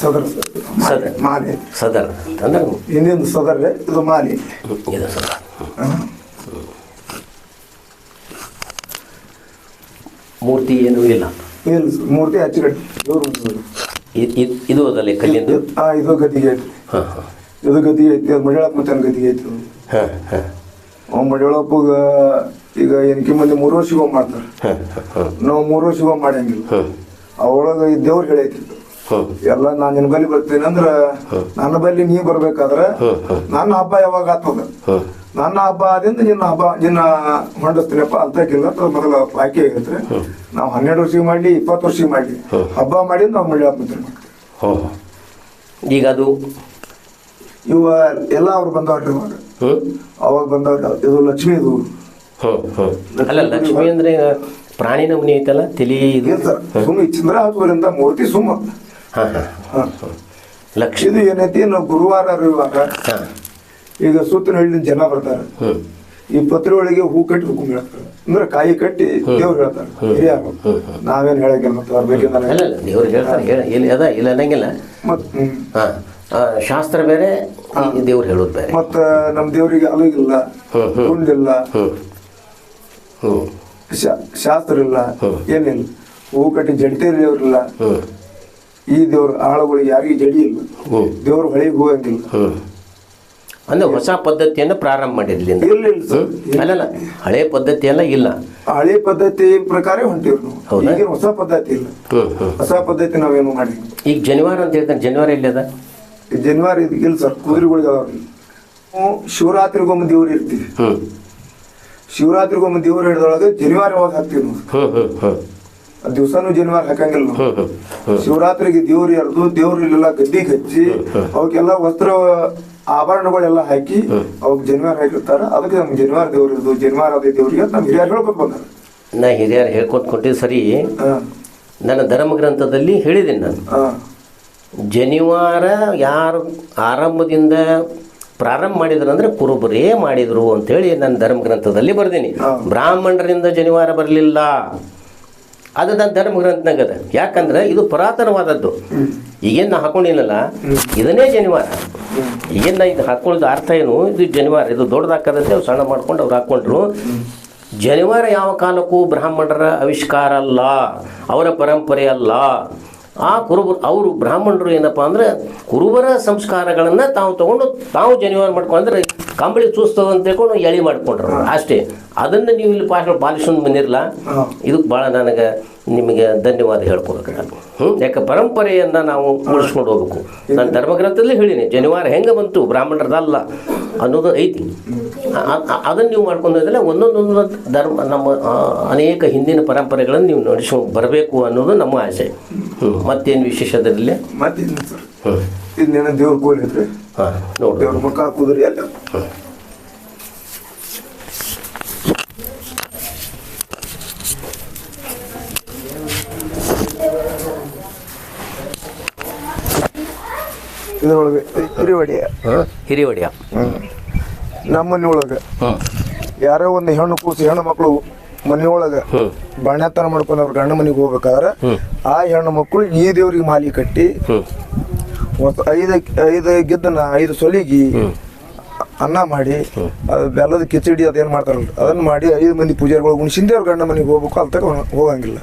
ಸದರ ಸದರ. ಮಾಲಿ ಸದರ್ ಅಂದ್ರೆ ಇನ್ನೊಂದು ಸದರ್ರೆ ಇದು ಮಾಲಿ ಇದು ಸದರ್ ಮೂರ್ತಿ ಏನೂ ಇಲ್ಲ ಇಲ್ಲ ಮೂರ್ತಿ ಹಚ್ಚಿಗಟ್ಟಿ ಇವರು ಇದು ಅದಲ್ಲ ಕಲ್ಲಿಂದು? ಆ ಇದು ಗದಿಗೆ ಐತಿ ಹಾಂ ಹಾಂ. ಇದು ಗದಿಗೆ ಐತಿ ಅದು ಮಡಿಯೊಳಪ್ಪ ತನ್ನ ಗದಿಗೆ ಐತಿ. ಹಾಂ ಹಾಂ. ಅವ್ ಮಡಿಯೊಳಪ್ಪಗ ಈಗ ಎನ್ಕಿ ಮಂದಿ ಮೂರು ವರ್ಷ ಹೋಗ್ ಮಾಡ್ತಾರೆ. ಹಾಂ ಹಾಂ ನಾವು ಮೂರು ವರ್ಷ ಒಮ್ಮೆ ಮಾಡಂಗಿಲ್ಲ ಹಾಂ. ಅವಳಗ ದೇವ್ರು ಹೇಳೈತಿ ಎಲ್ಲ ನಾನು ನಿನ್ನ ಬಲ್ಲಿ ಬರ್ತೀನಿ ಅಂದ್ರ ನನ್ನ ಬಲ್ಲಿ ನೀ ಬರ್ಬೇಕಾದ್ರ ನನ್ನ ಹಬ್ಬ ಯಾವಾಗ ಆತದ ನನ್ನ ಹಬ್ಬ ಆದಿಂದ ನಿನ್ನ ಹಬ್ಬ ನಿನ್ನ ಹೊಂಡಿಸ್ತೀನಪ್ಪ ಅಂತಕ್ಕಿಲ್ಲ ಮೊದಲ ಆಯ್ಕೆ ಆಗೈತ್ರಿ ನಾವು ಹನ್ನೆರಡು ವರ್ಷ ಮಾಡಿ ಇಪ್ಪತ್ತು ವರ್ಷ ಮಾಡಿ ಹಬ್ಬ ಮಾಡಿ ನಾವು ಮಳ್ಳಿ ಹಬ್ಬ ಈಗ ಅದು? ಇವ ಎಲ್ಲ ಅವ್ರು ಬಂದವ್ರಿ ಇವಾಗ. ಅವಾಗ ಬಂದವ್ರ ಇದು ಲಕ್ಷ್ಮಿ ಇದು. ಅಲ್ಲ ಲಕ್ಷ್ಮಿ ಅಂದ್ರೆ ಪ್ರಾಣಿ ನಮ್ನಿ ಐತಲ್ಲ ತಲಿ ಸುಮ್ಮ ಚಂದ್ರ ಹಾಕುವರಿಂದ ಮೂರ್ತಿ ಸುಮ್ಮ. ಲಕ್ಷ್ಮಿ ಇದು ಏನೈತಿ? ನಾವು ಗುರುವಾರ ಇರುವಾಗ ಈಗ ಸೂತ್ರ ಹೇಳಿದ ಜನ ಬರ್ತಾರೆ. ಈ ಪತ್ರ ಒಳಗೆ ಹೂ ಕಟ್ಟಿ ಹೇಳ್ತಾರೆ. ಅಂದ್ರೆ ಕಾಯಿ ಕಟ್ಟಿ ದೇವ್ರು ಹೇಳ್ತಾರೆ. ಹಿರಿಯರು ನಾವೇನ್ ಹೇಳಂಗಿಲ್ಲ ಮತ್ತೆ ಅವ್ರ ದೇವ್ರು ಹೇಳ್ತಾರೆ ಹೇಳ ಅದ ಇಲ್ಲ ಅನ್ನಂಗಿಲ್ಲ. ಶಾಸ್ತ್ರ ಬೇರೆ ದೇವ್ರು ಹೇಳೋದು ಬೇರೆ. ಮತ್ತ ನಮ್ ದೇವರಿಗೆ ಅಲಗಿಲ್ಲ ಗುಂಡಿಲ್ಲ ಶಾಸ್ತ್ರ ಇಲ್ಲ. ಏನಿಲ್ಲ. ಹೂ ಕಟ್ಟಿ ಜಂಟಿ ದೇವ್ರಿಲ್ಲ ಈ ದೇವ್ರ ಆಳುಗಳು ಯಾರಿಗೂ ಜಡಿ ಇಲ್ಲ. ಹ್ಮ್. ದೇವ್ರ ಹೊಳಿಗೆ ಹೋಗಂಗಿಲ್ಲ. ಅಂದ್ರೆ ಹೊಸ ಪದ್ಧತಿಯನ್ನು ಪ್ರಾರಂಭ ಇಲ್ಲ ಇಲ್ಲ ಸರ್. ಅಲ್ಲಲ್ಲ ಹಳೆ ಪದ್ಧತಿ ಎಲ್ಲ ಇಲ್ಲ. ಹಳೆ ಪದ್ಧತಿ ಪ್ರಕಾರ ಹೊಂಟಿವ್ರಿ ನಾವು? ಈಗಿನ ಹೊಸ ಪದ್ಧತಿ ಇಲ್ಲ. ಹೊಸ ಪದ್ಧತಿ ನಾವೇನು ಮಾಡಿ ಈಗ ಜನಿವಾರ ಅಂತ ಹೇಳ್ತಾರೆ ಜನಿವಾರ ಎಲ್ಲಿ ಅದ? ಜನಿವಾರ ಇಲ್ಲ ಸರ್ ಕುದುರೆಗಳಿಗೆ ಅದಾವ್ರಿ. ಶಿವರಾತ್ರಿಗೊಮ್ಮೆ ದೇವ್ರು ಇರ್ತೀವಿ. ಶಿವರಾತ್ರಿಗೊಮ್ಮೆ ದೇವ್ರು ಹಿಡಿದೊಳಗೆ ಜನಿವಾರ ಯಾವಾಗ ಹಾಕ್ತೀವಿ ನಾವು. ದಿವ್ಸನೂ ಜನಿವಾರ ಹಾಕಂಗಿಲ್ಲ ಶಿವರಾತ್ರಿಗೆ ದೇವ್ರು ಎರ್ದು ದೇವ್ರಿಗೆಲ್ಲ ಗದ್ದಿಗೆ ಹಚ್ಚಿ ಅವಕ್ಕೆಲ್ಲ ವಸ್ತ್ರ ಆಭರಣಗಳೆಲ್ಲ ಹಾಕಿ ಅವ್ಕ ಜನವಾರ ಹಾಕಿರ್ತಾರ. ಅದಕ್ಕೆ ನಮ್ಗೆ ಜನವಾರ ದೇವ್ರ ಇರೋದು ಜನಿವಾರ ಅದೇ ದೇವ್ರಿಗೆ ನಮ್ ನಮ್ಮ ಹಿರಿಯರು ಹೇಳ್ಕೊತ ಬಂದಾರ ನಾ ಹಿರಿಯರು ಹೇಳ್ಕೊತ ಕೊಟ್ಟಿದ್ದು ಸರಿ ಹಾ. ನನ್ನ ಧರ್ಮ ಗ್ರಂಥದಲ್ಲಿ ಹೇಳಿದ್ದೀನಿ ನಾನು. ಹಾ. ಜನಿವಾರ ಯಾರು ಆರಂಭದಿಂದ ಪ್ರಾರಂಭ ಮಾಡಿದ್ರು ಅಂದ್ರೆ ಕುರುಬರೇ ಮಾಡಿದ್ರು ಅಂತೇಳಿ ನನ್ನ ಧರ್ಮ ಗ್ರಂಥದಲ್ಲಿ ಬರ್ದೀನಿ. ಬ್ರಾಹ್ಮಣರಿಂದ ಜನಿವಾರ ಬರಲಿಲ್ಲ. ಅದು ನನ್ನ ಧರ್ಮ ಗ್ರಂಥನಾಗ ಅದ ಯಾಕಂದ್ರೆ ಇದು ಪುರಾತನವಾದದ್ದು. ಈಗೇನು ನಾ ಹಾಕೊಂಡಿಲ್ಲಲ್ಲ? ಇದನ್ನೇ ಜನಿವಾರ ಈಗೇನು ನಾ ಇದು ಹಾಕೊಳ್ಳೋದು ಅರ್ಥ ಏನು? ಇದು ಜನಿವಾರ ಇದು ದೊಡ್ಡದಾಕದಂತೆ ಅವ್ರು ಸಣ್ಣ ಮಾಡ್ಕೊಂಡು ಅವ್ರು ಹಾಕ್ಕೊಂಡ್ರು. ಜನಿವಾರ ಯಾವ ಕಾಲಕ್ಕೂ ಬ್ರಾಹ್ಮಣರ ಆವಿಷ್ಕಾರ ಅಲ್ಲ. ಅವರ ಪರಂಪರೆ ಅಲ್ಲ. ಆ ಕುರುಬರು ಅವರು ಬ್ರಾಹ್ಮಣರು ಏನಪ್ಪ ಅಂದ್ರೆ ಕುರುಬರ ಸಂಸ್ಕಾರಗಳನ್ನು ತಾವು ತಗೊಂಡು ತಾವು ಜನಿವಾರ ಮಾಡ್ಕೊಂಡ್ರೆ ಕಂಬಳಿ ಚೂಸ್ತದ ಅಂತ ತಿಳ್ಕೊಂಡು ಎಳಿ ಮಾಡ್ಕೊಂಡ್ರು. ಅಷ್ಟೇ. ಅದನ್ನು ನೀವು ಇಲ್ಲಿ ಪಾಲಿಸ್ಕೊಂಡು ಬಂದಿರಲ್ಲ. ಇದಕ್ಕೆ ಭಾಳ ನನಗೆ ನಿಮಗೆ ಧನ್ಯವಾದ ಹೇಳ್ಕೊಬೇಕು ನಾನು. ಹ್ಞೂ ಯಾಕೆ ಪರಂಪರೆಯನ್ನು ನಾವು ಉಳಿಸ್ಕೊಂಡು ಹೋಗ್ಬೇಕು. ನಾನು ಧರ್ಮಗ್ರಂಥದಲ್ಲಿ ಹೇಳಿನಿ ಜನಿವಾರ ಹೆಂಗೆ ಬಂತು ಬ್ರಾಹ್ಮಣರದಲ್ಲ ಅನ್ನೋದು ಐತಿ. ಅದನ್ನು ನೀವು ಮಾಡ್ಕೊಂಡೋದ್ರೆ ಒಂದೊಂದೊಂದು ಧರ್ಮ ನಮ್ಮ ಅನೇಕ ಹಿಂದಿನ ಪರಂಪರೆಗಳನ್ನು ನೀವು ನಡೆಸ್ಕೊಂಡು ಬರಬೇಕು ಅನ್ನೋದು ನಮ್ಮ ಆಸೆ. ಹ್ಞೂ ಮತ್ತೇನು ವಿಶೇಷ ಅದರಲ್ಲಿ? ಮತ್ತೇನು ಸರ್? ಹ್ಞೂ ಇನ್ನೇನು ದೇವ್ರ ಕೋಲ್ ಹಾಂ ನೋಡಿ ದೇವ್ರ ಮುಖ ಎಲ್ಲ. ಇದ್ರೊಳಗೆ ಹಿರಿವಡಿಯ. ಹಿರಿವಡಿಯ. ನಮ್ಮ ಮನೆ ಒಳಗೆ ಯಾರೋ ಒಂದು ಹೆಣ್ಣು ಕೂಸಿ ಹೆಣ್ಣು ಮಕ್ಕಳು ಮನೆಯೊಳಗೆ ಬಣ್ಣತನ ಬಾಣ್ಯಾತನ ಮಾಡ್ಕೊಂಡು ಅವ್ರ ಗಂಡ ಮನೆಗೆ ಹೋಗ್ಬೇಕಾದ್ರೆ ಆ ಹೆಣ್ಣು ಮಕ್ಕಳು ಈ ದೇವ್ರಿಗೆ ಮಾಲಿ ಕಟ್ಟಿ ಐದು ಐದು ಗೆದ್ದನ ಐದು ಸೊಲಿಗಿ ಅನ್ನ ಮಾಡಿ ಅದು ಬೆಲ್ಲದ ಕಿಚಡಿ ಅದೇನು ಮಾಡ್ತಾರಲ್ಲ ಅದನ್ನ ಮಾಡಿ ಐದು ಮಂದಿ ಪೂಜಾರಿಗಳು ಉಣ್ಸಿಂದೆ ಅವ್ರ ಗಂಡ ಮನೆಗೆ ಹೋಗ್ಬೇಕು ಅಲ್ಲಿ ತಗ ಹೋಗಂಗಿಲ್ಲ.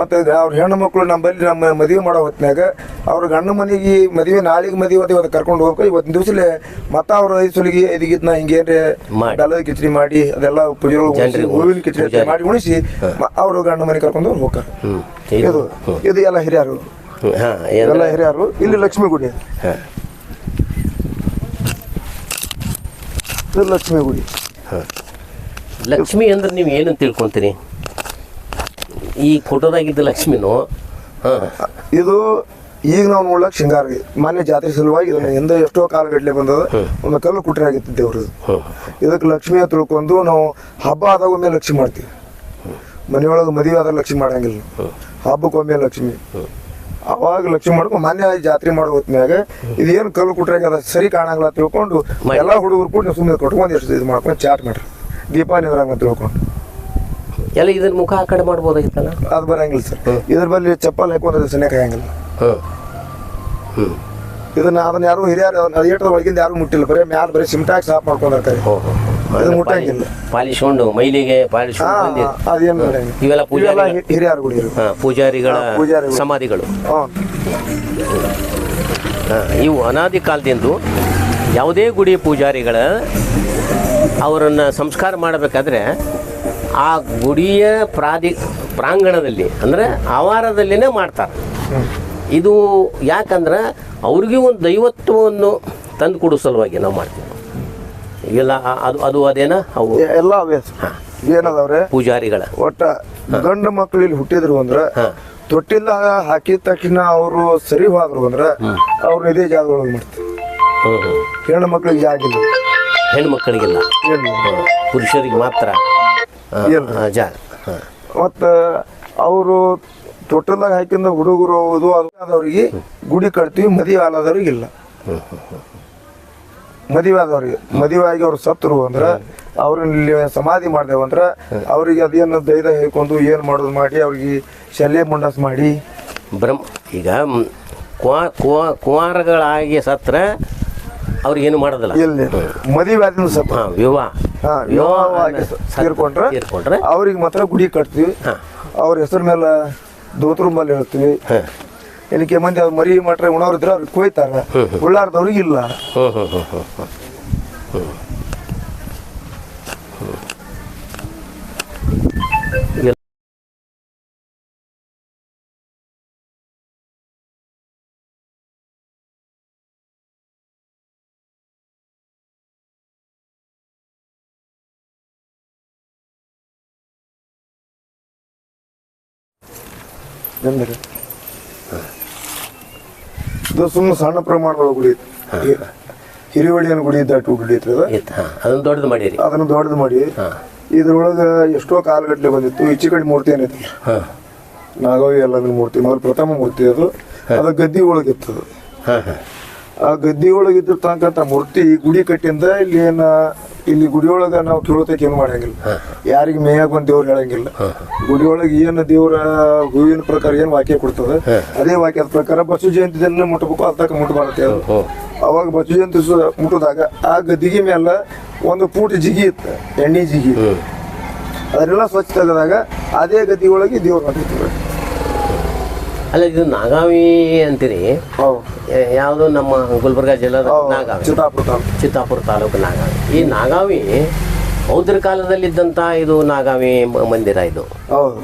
ಮತ್ತೆ ಅವ್ರ ಹೆಣ್ಣು ಮಕ್ಕಳು ನಮ್ಮಲ್ಲಿ ನಮ್ಮ ಮದುವೆ ಮಾಡೋ ಹೊತ್ತಿನಾಗ ಅವ್ರ ಗಂಡ ಮನೆಗೆ ಮದುವೆ ನಾಳೆಗೆ ಮದುವೆ ಅದೇ ಇವತ್ತು ಕರ್ಕೊಂಡು ಹೋಗ್ಬೇಕು. ಇವತ್ತಿನ ದಿವಸಲೇ ಮತ್ತೆ ಅವ್ರ ಐದು ಸುಲಿಗೆ ಗಿದ್ನ ಹಿಂಗೇನ್ರೆ. ಬೆಲ್ಲದ ಕಿಚಡಿ ಮಾಡಿ ಅದೆಲ್ಲ ಪೂಜಾರಿಗಳು ಹೂವಿನ ಕಿಚಡಿ ಮಾಡಿ ಉಣಿಸಿ ಅವ್ರ ಗಂಡ ಮನೆ ಕರ್ಕೊಂಡು ಹೋಗ್ಬೇಕು ಹೋಗ್ತಾರೆ. ಇದು ಇದು ಎಲ್ಲ ಹಿರಿಯರು. ಹಾಂ ಎಲ್ಲ ಹಿರಿಯರು. ಇಲ್ಲಿ ಲಕ್ಷ್ಮೀ ಗುಡಿ ಇದು ಲಕ್ಷ್ಮೀ ಗುಡಿ ಲಕ್ಷ್ಮಿ ಅಂದ್ರೆ ನೀವು ಏನಂತ ತಿಳ್ಕೊಂತೀರಿ? ಈ ಫೋಟೋದಾಗಿದ್ದ ಲಕ್ಷ್ಮಿನೂ? ಹಾಂ. ಇದು ಈಗ ನಾವು ನೋಡ್ಲಕ್ ಶೃಂಗಾರ ಮಾನ್ಯ ಜಾತ್ರೆ ಸಲುವಾಗಿ ಇದನ್ನ ಹಿಂದೆ ಎಷ್ಟೋ ಕಾಲಗಟ್ಟಲೆ ಬಂದದ. ಒಂದು ಕಲ್ಲು ಕುಟ್ರೆ ಆಗಿತ್ತು ದೇವ್ರದ್ದು ಇದಕ್ಕೆ ಲಕ್ಷ್ಮಿಯ ತಿಳ್ಕೊಂಡು ನಾವು ಹಬ್ಬ ಆದಾಗ ಒಮ್ಮೆ ಲಕ್ಷ್ಮಿ ಮಾಡ್ತೀವಿ. ಮನೆಯೊಳಗೆ ಮದುವೆ ಆದಾಗ ಲಕ್ಷ್ಮಿ ಮಾಡಂಗಿಲ್ಲ. ಹಬ್ಬಕ್ಕೊಮ್ಮೆ ಲಕ್ಷ್ಮಿ. ಅವಾಗ ಲಕ್ಷ್ಮಿ ಮಾಡ್ಕೊಂಡು ಮಾನ್ಯ ಜಾತ್ರೆ ಮಾಡೋ ಹೊತ್ನ್ಯಾಗ ಇದೇನು ಕಲ್ಲು ಕುಟ್ರಾಗ ಅದ ಸರಿ ಕಾಣಂಗಿಲ್ಲ ತಿಳ್ಕೊಂಡು ಎಲ್ಲಾ ಹುಡುಗರು ಕೂಡ ಸುಮ್ಮನೆ ಕಟ್ಕೊಂಡು ಎಷ್ಟು ಇದು ಮಾಡ್ಕೊಂಡು ಚಾಟ್ ಮಾಡ್ರಿ. ದೀಪ ನಿದ್ರಂಗ ಅಂತ ತಿಳ್ಕೊಂಡು. ಎಲ್ಲ ಇದ್ರ ಮುಖ ಆ ಕಡೆ ಮಾಡ್ಬೋದಾಗಿತ್ತಲ್ಲ? ಅದು ಬರಂಗಿಲ್ಲ ಸರ್. ಇದ್ರ ಬಲ್ಲಿ ಚಪ್ಪಲ್ ಹಾಕೊಂಡ್ರೆ ಆಗಂಗಿಲ್ಲ. ಹಾಂ ಹ್ಞೂ ಇದನ್ನ ಅದನ್ನ ಯಾರು ಹಿರಿಯರು ಅದು ಏಟದ ಒಳಗಿಂದ ಯಾರು ಮುಟ್ಟಿಲ್ಲ. ಬರೀ ಮ್ಯಾಲ ಬರೀ ಸಿಮ್ಟಾಕ್ ಸಾಫ್ ಮಾಡ್ಕೊಂಡಿರ್ತಾರೆ ಮುಟ್ಟಂಗಿಲ್ಲ. ಪಾಲಿಸ್ಕೊಂಡು ಮೈಲಿಗೆ ಹಾ ಪಾಲಿಸ್ಕೊಂಡು ಅದೇನು ಮಾಡಂಗಿಲ್ಲ ಇವೆಲ್ಲ ಪೂಜಾರಿ ಇವೆಲ್ಲ ಹಿ- ಹಿರಿಯರು ಗುಡಿ ಹಾಂ ಪೂಜಾರಿಗಳ ಹಾ, ಪೂಜಾರಿಗಳು. ಸಮಾಧಿಗಳು. ಹಾಂ. ಇವು ಅನಾದಿ ಕಾಲದಿಂದ ಯಾವುದೇ ಗುಡಿ ಪೂಜಾರಿಗಳ ಅವರನ್ನು ಸಂಸ್ಕಾರ ಮಾಡಬೇಕಾದ್ರೆ ಆ ಗುಡಿಯ ಪ್ರಾಧಿ ಪ್ರಾಂಗಣದಲ್ಲಿ ಅಂದ್ರೆ ಆವಾರದಲ್ಲಿನೇ ಮಾಡ್ತಾರೆ. ಇದು ಯಾಕಂದ್ರೆ ಅವ್ರಿಗೂ ಒಂದು ದೈವತ್ವವನ್ನು ತಂದು ಕೊಡೋ ಸಲುವಾಗಿ ನಾವು ಮಾಡ್ತೀವಿ. ಆ- ಅದು ಅದು ಅದೇನ? ಅವು ಎಲ್ಲ ಅವೇ. ಏನದವ್ರೆ? ಪೂಜಾರಿಗಳ. ಒಟ್ಟ ಗಂಡು ಮಕ್ಳು ಇಲ್ಲಿ ಹುಟ್ಟಿದ್ರು ಅಂದ್ರ. ತೊಟ್ಟಿಲ್ಲ ಹಾಕಿದ ತಕ್ಷಣ ಅವರು ಸರಿ ಹೋದ್ರು ಅಂದ್ರ ಅವ್ರು ಇದೇ ಜಾಗದೊಳಗೆ ಮಾಡ್ತಾರೆ. ಹೆಣ್ಣು ಮಕ್ಳಿಗೆ ಜಾಗ ಇಲ್ಲ. ಹೆಣ್ಣು ಮಕ್ಕಳಿಗೆಲ್ಲ. ಪುರುಷರಿಗೆ ಮಾತ್ರ? ಜಾಗ ಮತ್ತ ಅವರು ತೊಟ್ಟಲ್ದಾಗ ಹಾಕಿಂದ ಹುಡುಗರು ಅದು ಆದವ್ರಿಗೆ ಗುಡಿ ಕಟ್ತೀವಿ ಮದುವೆ ಆಲದವ್ರಿಗೆ ಇಲ್ಲ. ಮದುವೆ ಆದವ್ರಿಗೆ ಮದುವೆ ಆಗಿ ಅವ್ರು ಸತ್ರು ಅಂದ್ರೆ ಅವ್ರನ್ನ ಇಲ್ಲಿ ಸಮಾಧಿ ಮಾಡ್ದೇವು ಅಂದ್ರೆ ಅವ್ರಿಗೆ ಅದೇನು ದೈದ ಹೇಳ್ಕೊಂಡು ಏನು ಮಾಡೋದು ಮಾಡಿ ಅವ್ರಿಗೆ ಶಲ್ಯ ಮುಂಡಾಸ್ ಮಾಡಿ. ಬ್ರಹ್ಮ ಈಗ ಕುವಾ ಕುವಾ ಕುವಾರಗಳಾಗಿ ಸತ್ರ ಅವ್ರಿಗೆ ಏನು ಮಾಡೋದಿಲ್ಲ. ಎಲ್ಲಿ ಮದುವೆ ಆದ್ಮೇಲೆ ಸ್ವಲ್ಪ ಹಾಂ ವಿವಾಹ. ಹಾಂ ವಿವಾಹವಾಗಿ ಸೇರ್ಕೊಂಡ್ರೆ ಸೇರ್ಕೊಂಡ್ರೆ ಅವ್ರಿಗೆ ಮಾತ್ರ ಗುಡಿ ಕಟ್ತೀವಿ. ಅವ್ರ ಹೆಸರು ಮೇಲೆ ದೋತ್ರ ಮೇಲೆ ಹೇಳ್ತೀವಿ ಹಾಂ ಏನಕ್ಕೆ ಮಂದಿ ಅವ್ರು ಮರಿ ಮಟ್ರೆ ಉಣವ್ರು ಇದ್ರೆ ಅವ್ರಿಗೆ ಕೊಯ್ತಾರ ಉಳ್ಳಾರ್ದವ್ರಿಗೆ ಇಲ್ಲ ಹ್ಞೂ ಹ್ಞೂ ಹ್ಞೂ ಹ್ಞೂ ಹ್ಞೂ ಎಂದರೆ ಇದು ಸುಮ್ಮನೆ ಸಣ್ಣ ಪ್ರಮಾಣದೊಳಗೆ ಗುಡಿ ಐತಿ. ಹಿರಿವಳಿಯನ್ ಗುಡಿ ದಟ್ಟು ಹಾಂ. ಅದನ್ನು ದೊಡ್ಡದು ಮಾಡಿ ಅದನ್ನ ದೊಡ್ಡದು ಮಾಡಿ ಇದ್ರೊಳಗೆ ಎಷ್ಟೋ ಕಾಲಗಟ್ಟಲೆ ಬಂದಿತ್ತು. ಈಚೆ ಕಡೆ ಮೂರ್ತಿ ಏನೈತಿ ಹಾಂ. ನಾಗವಿ ಎಲ್ಲ ಮೂರ್ತಿ ಮೊದಲು ಪ್ರಥಮ ಮೂರ್ತಿ ಅದು. ಅದು ಗದ್ದಿ ಒಳಗಿತ್ತು ಅದು ಹಾಂ ಹಾಂ. ಆ ಗದ್ದಿ ಒಳಗೆ ಇದ್ದಿರ್ತಕ್ಕಂಥ ಮೂರ್ತಿ ಗುಡಿ ಕಟ್ಟಿಂದ ಇಲ್ಲಿ ಏನ ಇಲ್ಲಿ ಗುಡಿಯೊಳಗ ನಾವು ಕೇಳೋತಕ್ಕೆ ಏನು ಮಾಡಂಗಿಲ್ಲ ಯಾರಿಗೆ ಮೇಯಾಗ ಬಂದ್ ದೇವ್ರು ಹೇಳಂಗಿಲ್ಲ. ಗುಡಿ ಒಳಗೆ ಏನು ದೇವ್ರ ಹೂವಿನ ಪ್ರಕಾರ ಏನು ವಾಕ್ಯ ಕೊಡ್ತದ ಅದೇ ವಾಕ್ಯದ ಪ್ರಕಾರ ಬಸವ ಜಯಂತಿ ದಿನ ಮುಟ್ಟಬೇಕು ಅದಕ್ಕೆ ಮುಟ್ಟಬಾರತ್ತೆ ಅವಾಗ ಬಸವ ಜಯಂತಿ ಮುಟ್ಟದಾಗ ಆ ಗದ್ದಿಗೆ ಮೇಲೆ ಒಂದು ಪೂಟ ಜಿಗಿ ಇತ್ತು ಎಣ್ಣೆ ಜಿಗಿ. ಅದನ್ನೆಲ್ಲ ಸ್ವಚ್ಛ ತೆಗೆದಾಗ ಅದೇ ಗದ್ದಿ ಒಳಗೆ ದೇವ್ರು ಹೊಂಟಿರ್ತದೆ ಅಲ್ಲ ಇದು ನಾಗಾವಿ ಅಂತೀರಿ? ಯಾವುದು ನಮ್ಮ ಗುಲ್ಬರ್ಗ ಜಿಲ್ಲಾದ ನಾಗಾವಿ? ಚಿತ್ತಾಪುರ ತಾಲೂಕು. ಚಿತ್ತಾಪುರ ತಾಲೂಕು ನಾಗಾವಿ. ಈ ನಾಗಾವಿ ಬೌದ್ಧರ ಕಾಲದಲ್ಲಿದ್ದಂಥ ಇದು ನಾಗಾವಿ ಮಂದಿರ ಇದು. ಹೌದು.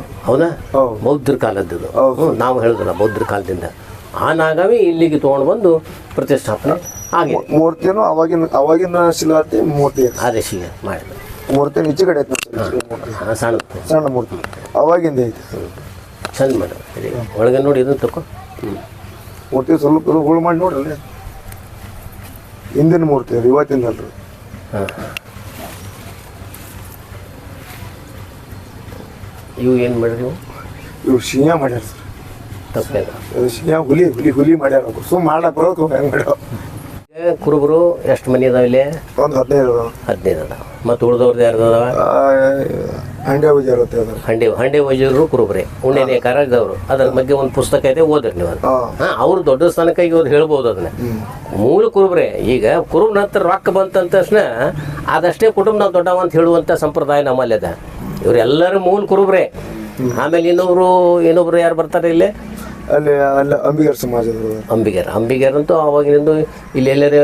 ಬೌದ್ಧರ ಕಾಲದ್ದು. ನಾವು ಹೇಳುದಲ್ಲ ಬೌದ್ಧರ ಕಾಲದಿಂದ. ಆ ನಾಗಾವಿ ಇಲ್ಲಿಗೆ ತೊಗೊಂಡು ಬಂದು ಪ್ರತಿಷ್ಠಾಪನೆ ಆಗಿದೆ. ಮೂರ್ತಿಯನ್ನು ಅವಾಗಿನ ಅವಾಗಿನ ಶಿಲಾತಿ ಮೂರ್ತಿ ಅದೇ ಆದೇಶಿಗೆ ಮಾಡಿದ್ರು. ಮೂರ್ತಿ ಹೆಚ್ಚು ಕಡೆ ಸಣ್ಣ ಸಣ್ಣ ಮೂರ್ತಿ. ಅವಾಗಿಂದ ಐತಿ. ಚಂದ ಮಾಡಿ. ಸರಿ. ಒಳಗೆ ನೋಡಿ ಇದನ್ನು ತಗೋ ಹ್ಞೂ ಮೂರ್ತಿ ಸ್ವಲ್ಪ ಹುಳು ಮಾಡಿ ನೋಡ್ರಿ ಹಿಂದಿನ ಮೂರ್ತಿ ಅದು ಇವತ್ತಿಂದ ಅಲ್ರಿ. ಹಾಂ. ಇವು ಏನು ಮಾಡಿರಿ ಇವು? ಇವು ಸಿಂಹ ಮಾಡ್ಯಾರ ಸರ್. ತಪ್ಪೇನ? ಇದು ಸಿಂಹ ಹುಲಿ ಹುಲಿ ಹುಲಿ ಮಾಡ್ಯಾರ. ಅವ್ರು. ಸುಮ್ ಮಾಡಕ್ ಬರೋದು ಹೆಂಗ್ ಮಾಡ್ಯಾವ? ಕುರುಬರು ಎಷ್ಟು ಮನೆ ಅದಾವ ಇಲ್ಲಿ? ಒಂದು ಹದಿನೈದು ಹದಿನೈದು ಅದಾವ. ಮತ್ತು ಉಳ್ದವ್ರದ್ದು ಯಾರ್ದು ಅದಾವ? ಹಂಡೆ ವಜಾರ್ ಅದ್ರ ಹಂಡೆ ಹಂಡೆ ವೈದ್ಯರು ಕುರುಬ್ರೆ. ಉಣ್ಣೆ ನೇಕಾರ ಅದರ ಬಗ್ಗೆ ಒಂದು ಪುಸ್ತಕ ಇದೆ ಓದ್ರಿ ನೀವು ಅದು ಹಾ. ಅವ್ರು ದೊಡ್ಡ ಸ್ಥಾನಕ್ಕೆ ಈಗ ಅವ್ರು ಹೇಳ್ಬೋದು ಅದನ್ನ. ಮೂಲ ಕುರುಬ್ರೆ ಈಗ ಕುರುಬನ ಹತ್ರ ರೊಕ್ಕ ಬಂತ ತಕ್ಷಣ ಅದಷ್ಟೇ ಕುಟುಂಬ ನಾವು ದೊಡ್ಡವ ಅಂತ ಹೇಳುವಂಥ ಸಂಪ್ರದಾಯ ನಮ್ಮಲ್ಲಿ ಅದ ಇವರೆಲ್ಲರೂ ಮೂಲ ಕುರುಬ್ರೆ. ಆಮೇಲೆ ಇನ್ನೊಬ್ರು ಇನ್ನೊಬ್ರು ಯಾರು ಬರ್ತಾರೆ ಇಲ್ಲಿ? ಅಲ್ಲಿ ಅಲ್ಲ ಅಂಬಿಗರ್ ಸಮಾಜದವರು. ಅಂಬಿಗರ್. ಅಂಬಿಗರ್ ಅಂತೂ ಅವಾಗಿನಿಂದ ಇಲ್ಲಿ ಎಲ್ಲರೂ